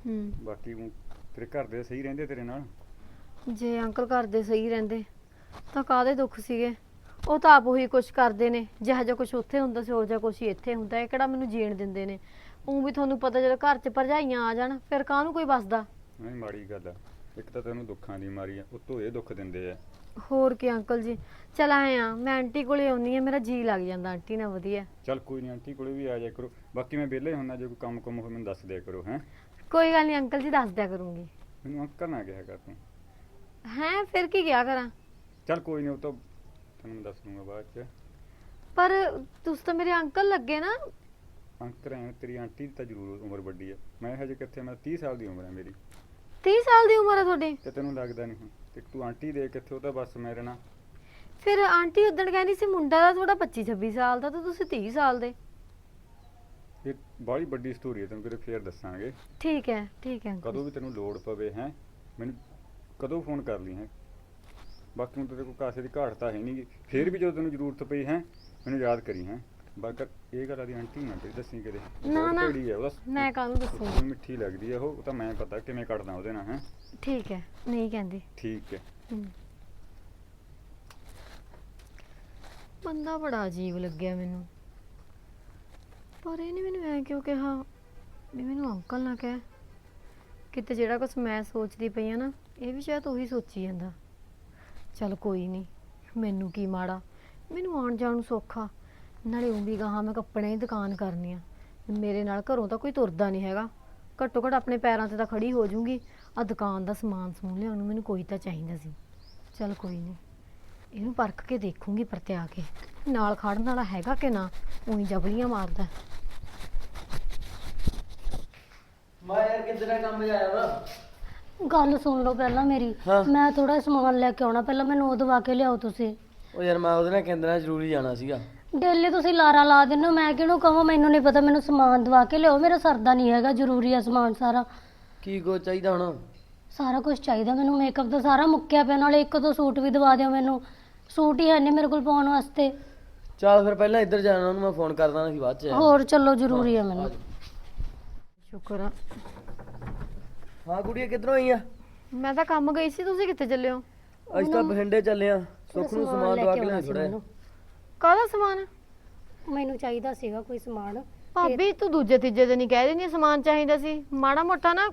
[SPEAKER 6] ਹੂੰ।
[SPEAKER 7] ਬਾਕੀ ਊਂ ਤੇਰੇ ਘਰ ਦੇ ਸਹੀ ਰਹਿੰਦੇ ਤੇਰੇ ਨਾਲ?
[SPEAKER 6] ਜੇ ਅੰਕਲ ਘਰ ਦੇ ਸਹੀ ਰਹਿੰਦੇ ਤਾਂ ਕਾਹਦੇ ਦੁੱਖ ਸੀਗੇ? ਉਹ ਤਾਂ ਆਪ ਉਹੀ ਕੁਛ ਕਰਦੇ ਨੇ ਜਿਹੋ ਜਿਹਾ ਕੁਛ ਉੱਥੇ ਹੁੰਦਾ ਸੀ ਉਹ ਜਿਹਾ ਕੁਛ ਹੀ ਇੱਥੇ ਹੁੰਦਾ ਇਹ ਕਿਹੜਾ ਮੈਨੂੰ ਜੀਣ ਦਿੰਦੇ ਨੇ? ਉਹ ਵੀ ਤੁਹਾਨੂੰ ਪਤਾ ਜਦੋਂ ਘਰ 'ਚ ਭਰਜਾਈਆਂ ਆ ਜਾਣ ਫਿਰ ਕਾਹਨੂੰ ਕੋਈ ਬਸਦਾ
[SPEAKER 7] ਨਹੀਂ ਮਾੜੀ ਗੱਲ ਆ। ਇੱਕ ਤਾਂ ਤੈਨੂੰ ਦੁੱਖਾਂ ਦੀ ਮਾਰੀ ਆ ਉੱਤੋਂ ਇਹ ਦੁੱਖ ਦਿੰਦੇ ਆ।
[SPEAKER 6] ਹੋਰ ਕੀ ਅੰਕਲ ਜੀ? ਚਲ ਆਏ ਆ ਮੈਂ ਆਂਟੀ ਕੋਲੇ ਆਉਣੀ ਆ ਮੇਰਾ ਜੀ ਲੱਗ ਜਾਂਦਾ ਆਂਟੀ ਨਾਲ ਵਧੀਆ।
[SPEAKER 7] ਚੱਲ ਕੋਈ ਨਹੀਂ ਆਂਟੀ ਕੋਲੇ ਵੀ ਆ ਜਾਇਆ ਕਰੋ। ਬਾਕੀ ਮੈਂ ਵਿਹਲਾ ਹੀ ਹੁੰਦਾ ਜੇ ਕੋਈ ਕੰਮ ਕੁੰਮ ਹੋਵੇ ਮੈਨੂੰ ਦੱਸ ਦਿਆ ਕਰੋ ਹੈ।
[SPEAKER 6] ਕੋਈ ਗੱਲ ਨਹੀਂ ਅੰਕਲ ਜੀ ਦੱਸ ਦਿਆ ਕਰੂੰਗੀ।
[SPEAKER 7] ਮੈਨੂੰ ਅੰਕਲ ਨਾ ਕਿਹਾ ਕਰ ਤੂੰ।
[SPEAKER 6] ਹੈਂ ਫਿਰ ਕੀ ਕਿਹਾ ਕਰਾਂ?
[SPEAKER 7] ਚੱਲ ਕੋਈ ਨਹੀਂ ਉਹ ਤਾਂ ਤੈਨੂੰ ਮੈਂ ਦੱਸ ਦੂੰਗਾ ਬਾਅਦ ਚ।
[SPEAKER 6] ਪਰ ਤੁਸੀਂ ਤਾਂ ਮੇਰੇ ਅੰਕਲ ਲੱਗੇ ਨਾ।
[SPEAKER 7] ਅੰਕਲ ਐ ਤੇਰੀ ਆਂਟੀ ਦੀ ਤਾਂ ਜ਼ਰੂਰ ਉਮਰ ਵੱਡੀ ਆ। ਮੈਂ ਹਜੇ ਕਿੱਥੇ ਮੈਂ 30 ਸਾਲ ਦੀ ਉਮਰ ਹੈ ਮੇਰੀ।
[SPEAKER 6] 30 ਸਾਲ ਦੀ ਉਮਰ ਹੈ ਤੁਹਾਡੀ?
[SPEAKER 7] ਤੇ ਤੈਨੂੰ ਲੱਗਦਾ ਨਹੀਂ ਹੁਣ। ਤੇ ਤੂੰ ਆਂਟੀ ਦੇ ਕਿੱਥੇ ਉਹ ਤਾਂ ਬਸ ਮੇਰੇ ਨਾਲ।
[SPEAKER 6] ਫਿਰ ਆਂਟੀ ਉਦੋਂ ਕਹਿੰਦੀ ਸੀ ਮੁੰਡਾ ਦਾ ਥੋੜਾ 25 26 ਸਾਲ ਦਾ ਤਾਂ ਤੁਸੀਂ 30 ਸਾਲ ਦੇ।
[SPEAKER 7] ਇਹ ਬਾਹਲੀ ਵੱਡੀ ਸਟੋਰੀ ਹੈ ਤੈਨੂੰ ਕਿਤੇ ਫੇਰ ਦੱਸਾਂਗੇ।
[SPEAKER 6] ਠੀਕ ਹੈ ਠੀਕ ਹੈ ਅੰਕਲ।
[SPEAKER 7] ਕਦੋਂ ਵੀ ਤੈਨੂੰ ਲੋੜ ਪਵੇ ਹੈ? ਮੈਨੂੰ ਕਦੋਂ ਫੋਨ ਕਰ ਲਈ ਹੈ? ਬਾਕੀ ਹੁਣ ਤੇਰੇ ਕੋਲ ਕਾਸੇ ਦੀ ਘਾਟ ਤਾਂ ਹੈ ਨਹੀਂ ਫੇਰ ਵੀ ਜਦੋਂ ਤੈਨੂੰ ਜ਼ਰੂਰਤ ਪਈ ਹੈ? ਮੈਨੂੰ ਯਾਦ ਕਰੀ ਹੈ? ਬਾਕੀ ਇਹ ਗੱਲ ਆਦੀ ਆਂਟੀ ਨਾ ਕਰੀ ਦੱਸੀ ਕਿਤੇ
[SPEAKER 6] ਨਾ,
[SPEAKER 7] ਬਹੁਤ
[SPEAKER 6] ਨਾ।
[SPEAKER 7] ਭੈੜੀ ਹੈ ਉਹਦਾ
[SPEAKER 6] ਮੈਂ ਕਾਹਨੂੰ ਦੱਸੂੰਗੀ?
[SPEAKER 7] ਮੈਨੂੰ ਮਿੱਠੀ ਲੱਗਦੀ ਹੈ ਉਹ ਉਹ ਤਾਂ ਮੈਂ ਪਤਾ ਕਿਵੇਂ ਕੱਟਦਾ ਉਹਦੇ ਨਾਲ ਹੈ?
[SPEAKER 6] ਠੀਕ ਹੈ ਨਹੀਂ ਕਹਿੰਦੀ।
[SPEAKER 7] ਠੀਕ ਹੈ।
[SPEAKER 6] ਬੰਦਾ ਬੜਾ ਅਜੀਬ ਲੱਗਿਆ ਮੈਨੂੰ। ਪਰ ਇਹਨੇ ਮੈਨੂੰ ਐ ਕਿਉਂ ਕਿਹਾ? ਵੀ ਮੈਨੂੰ ਅੰਕਲ ਨਾ ਕਹਿ। ਕਿਤੇ ਜਿਹੜਾ ਕੁਝ ਮੈਂ ਸੋਚਦੀ ਪਈ ਆ ਨਾ ਇਹ ਵੀ ਸ਼ਾਇਦ ਉਹੀ ਸੋਚੀ ਜਾਂਦਾ। ਚਲ ਕੋਈ ਨਹੀਂ ਮੈਨੂੰ ਕੀ ਮਾੜਾ? ਮੈਨੂੰ ਆਉਣ ਜਾਣ ਨੂੰ ਸੌਖਾ। ਨਾਲੇ ਉਹ ਵੀ ਗਾਹਾਂ ਮੈਂ ਕੱਪੜਿਆਂ ਦੀ ਦੁਕਾਨ ਕਰਨੀ ਆ। ਮੇਰੇ ਨਾਲ ਘਰੋਂ ਤਾਂ ਕੋਈ ਤੁਰਦਾ ਨਹੀਂ ਹੈਗਾ। ਘੱਟੋ ਘੱਟ ਆਪਣੇ ਪੈਰਾਂ ਤੇ ਤਾਂ ਖੜੀ ਹੋ ਜਾਊਂਗੀ ਆ ਦੁਕਾਨ ਦਾ ਸਮਾਨ ਸਮੂਨ ਲਿਆਉਣ ਨੂੰ ਮੈਨੂੰ ਕੋਈ ਤਾਂ ਚਾਹੀਦਾ ਸੀ। ਚਲ ਕੋਈ ਨਹੀਂ ਇਹਨੂੰ ਪਰਖ ਕੇ ਦੇਖੂੰਗੀ ਪਰਤਿਆ ਕੇ। ਨਾਲ ਖੜਨ ਵਾਲਾ ਹੈਗਾ ਕਿ ਨਾ ਉਹੀ ਜਬਲੀਆਂ ਮਾਰਦਾ।
[SPEAKER 8] ਮੈਂ ਯਾਰ ਕਿੱਧਰ ਕੰਮ ਜਾਇਆ ਵਾ?
[SPEAKER 2] ਗੱਲ ਸੁਣ ਲਓ ਪਹਿਲਾਂ ਮੇਰੀ।
[SPEAKER 8] ਹਾਂ।
[SPEAKER 2] ਮੈਂ ਥੋੜਾ ਸਮਾਨ ਲੈ ਕੇ ਆਉਣਾ। ਪਹਿਲਾਂ ਮੈਨੂੰ ਉਹ ਦਵਾ ਕੇ ਲਿਆਓ ਤੁਸੀਂ।
[SPEAKER 8] ਉਹ ਯਾਰ ਮੈਂ ਉਹਦੇ ਨਾਲ ਕਹਿੰਦੇ ਨਾਲ ਜ਼ਰੂਰੀ ਜਾਣਾ ਸੀਗਾ।
[SPEAKER 2] ਡੇਲੀ ਤੁਸੀਂ ਲਾਰਾ ਲਾ ਦਿੰਦੇ ਹੋ ਮੈਂ ਕਿਹਨੂੰ ਕਹਾਂ ਮੈਨੂੰ ਨਹੀਂ ਪਤਾ ਮੈਨੂੰ ਸਮਾਨ ਦਵਾ ਕੇ ਲਿਆਓ ਮੇਰਾ ਸਰਦਾ ਨਹੀਂ ਹੈਗਾ ਜ਼ਰੂਰੀ ਆ ਸਮਾਨ ਸਾਰਾ।
[SPEAKER 8] ਕੀ ਕੋ ਚਾਹੀਦਾ ਹੁਣ?
[SPEAKER 2] ਸਾਰਾ ਕੁਝ ਚਾਹੀਦਾ ਮੈਨੂੰ ਮੇਕਅਪ ਦਾ ਸਾਰਾ ਮੁੱਕਿਆ ਪਿਆ ਨਾਲੇ ਇੱਕ ਦੋ ਸੂਟ ਵੀ ਦਵਾ ਦਿਓ ਮੈਨੂੰ। ਸੂਟ ਹੀ ਹੈ ਨਹੀਂ ਮੇਰੇ ਕੋਲ ਪਾਉਣ ਵਾਸਤੇ।
[SPEAKER 8] ਚੱਲ ਫਿਰ ਪਹਿਲਾਂ ਇੱਧਰ ਜਾਣਾ ਉਹਨੂੰ ਮੈਂ ਫੋਨ ਕਰਦਾ ਸੀ ਬਾਅਦ ਚ
[SPEAKER 2] ਹੋਰ ਚੱਲੋ ਜ਼ਰੂਰੀ ਆ ਮੈਨੂੰ।
[SPEAKER 6] ਸ਼ੁਕਰ ਆ।
[SPEAKER 8] ਹਾਂ ਕੁੜੀਏ ਕਿੱਧਰੋਂ ਆਈ ਆ?
[SPEAKER 6] ਮੈਂ ਤਾਂ ਕੰਮ ਗਈ ਸੀ ਤੁਸੀਂ ਕਿੱਥੇ ਚੱਲੇ ਹੋ?
[SPEAKER 8] ਅੱਜ ਤਾਂ ਬਠਿੰਡੇ ਚੱਲੇ ਆ ਸੁੱਖ ਨੂੰ ਸਮਾਨ ਦਵਾ ਕੇ ਲਿਆ ਥੋੜਾ
[SPEAKER 2] ਮੈਨੂੰ।
[SPEAKER 6] ਕਾਹਦਾ ਸਮਾਨ?
[SPEAKER 2] ਮੈਨੂੰ ਚਾਹੀਦਾ ਸੀਗਾ ਕੋਈ ਸਮਾਨ।
[SPEAKER 6] ਭਾਬੀ ਤੂੰ ਦੂਜੇ ਤੀਜੇ ਦਿਨ ਹੀ ਕਹਿ ਦਿੰਦੀ ਸਮਾਨ ਚਾਹੀਦਾ ਸੀ। ਮਾੜਾ ਮੋਟਾ ਨਾ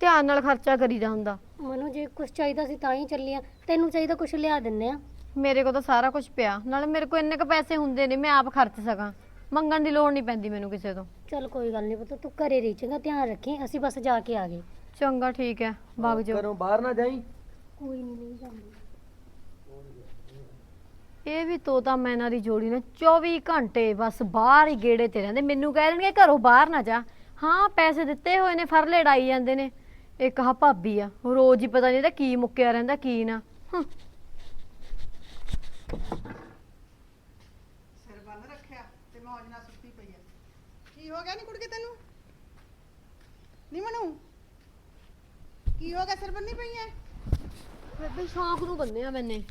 [SPEAKER 6] ਧਿਆਨ ਨਾਲ ਖਰਚਾ ਕਰੀਦਾ ਹੁੰਦਾ।
[SPEAKER 2] ਮੈਨੂੰ ਜੇ ਕੁਝ ਚਾਹੀਦਾ ਸੀ ਤਾਂ ਹੀ ਚੱਲੀ ਆ। ਤੈਨੂੰ ਚਾਹੀਦਾ ਕੁਝ ਲਿਆ ਦਿੰਨੇ ਆ।
[SPEAKER 6] ਮੇਰੇ ਕੋਲ ਤਾਂ ਸਾਰਾ ਕੁਝ ਪਿਆ। ਨਾਲੇ ਮੇਰੇ ਕੋਲ ਇੰਨੇ ਕ ਪੈਸੇ ਹੁੰਦੇ ਨੇ ਮੈਂ ਆਪ ਖਰਚ ਸਕਾਂ। ਮੰਗਣ ਦੀ ਲੋੜ ਨਹੀਂ ਪੈਂਦੀ ਮੈਨੂੰ ਕਿਸੇ ਤੋਂ।
[SPEAKER 2] ਚੱਲ ਕੋਈ ਗੱਲ ਨਹੀਂ ਪੁੱਤ ਤੂੰ ਘਰੇ ਰਹੀ ਚੰਗਾ ਧਿਆਨ ਰੱਖੀ। ਅਸੀਂ ਬਸ ਜਾ ਕੇ ਆ ਗਏ।
[SPEAKER 6] ਚੰਗਾ ਠੀਕ ਹੈ। ਵਗ ਜਾਓ।
[SPEAKER 8] ਘਰੋਂ ਬਾਹਰ ਨਾ ਜਾਈ।
[SPEAKER 2] ਕੋਈ ਨਹੀਂ ਨਹੀਂ ਜਾਂਦੀ।
[SPEAKER 6] ਇਹ ਵੀ ਤੋਤਾ ਮੈਨਾਂ ਦੀ ਜੋੜੀ ਨੇ 24 ਘੰਟੇ ਬਸ ਬਾਹਰ ਹੀ ਗੇੜੇ ਤੇ ਰਹਿੰਦੇ। ਮੈਨੂੰ ਕਹਿ ਦੇਣਗੇ ਘਰੋਂ ਬਾਹਰ ਨਾ ਜਾ। ਹਾਂ ਪੈਸੇ ਦਿੱਤੇ ਹੋਏ ਨੇ ਫਰਲੇ ਡਾਈ ਜਾਂਦੇ ਨੇ। ਇੱਕ ਆਹ ਭਾਬੀ ਆ ਰੋਜ਼ ਹੀ ਪਤਾ ਨਹੀਂ ਇਹਦਾ ਕੀ ਮੁੱਕਿਆ ਰਹਿੰਦਾ ਕੀ ਨਾ। ਹੰ।
[SPEAKER 1] ਸਿਰ ਬੰਨ ਰੱਖਿਆ ਤੇ ਮੌਜ ਨਾਲ ਸੁੱਤੀ ਪਈ ਐ ਕੀ ਹੋ ਗਿਆ ਨੀ ਕੁੜਕੇ ਤੈਨੂੰ? ਨੀ ਮਨੂ? ਕੀ ਹੋ ਗਿਆ ਸਿਰ ਬੰਨੀ ਪਈ ਐ?
[SPEAKER 6] ਬੇਬੇ ਸ਼ੌਂਕ ਨੂੰ ਬੰਨਿਆ ਮੈਨੇ।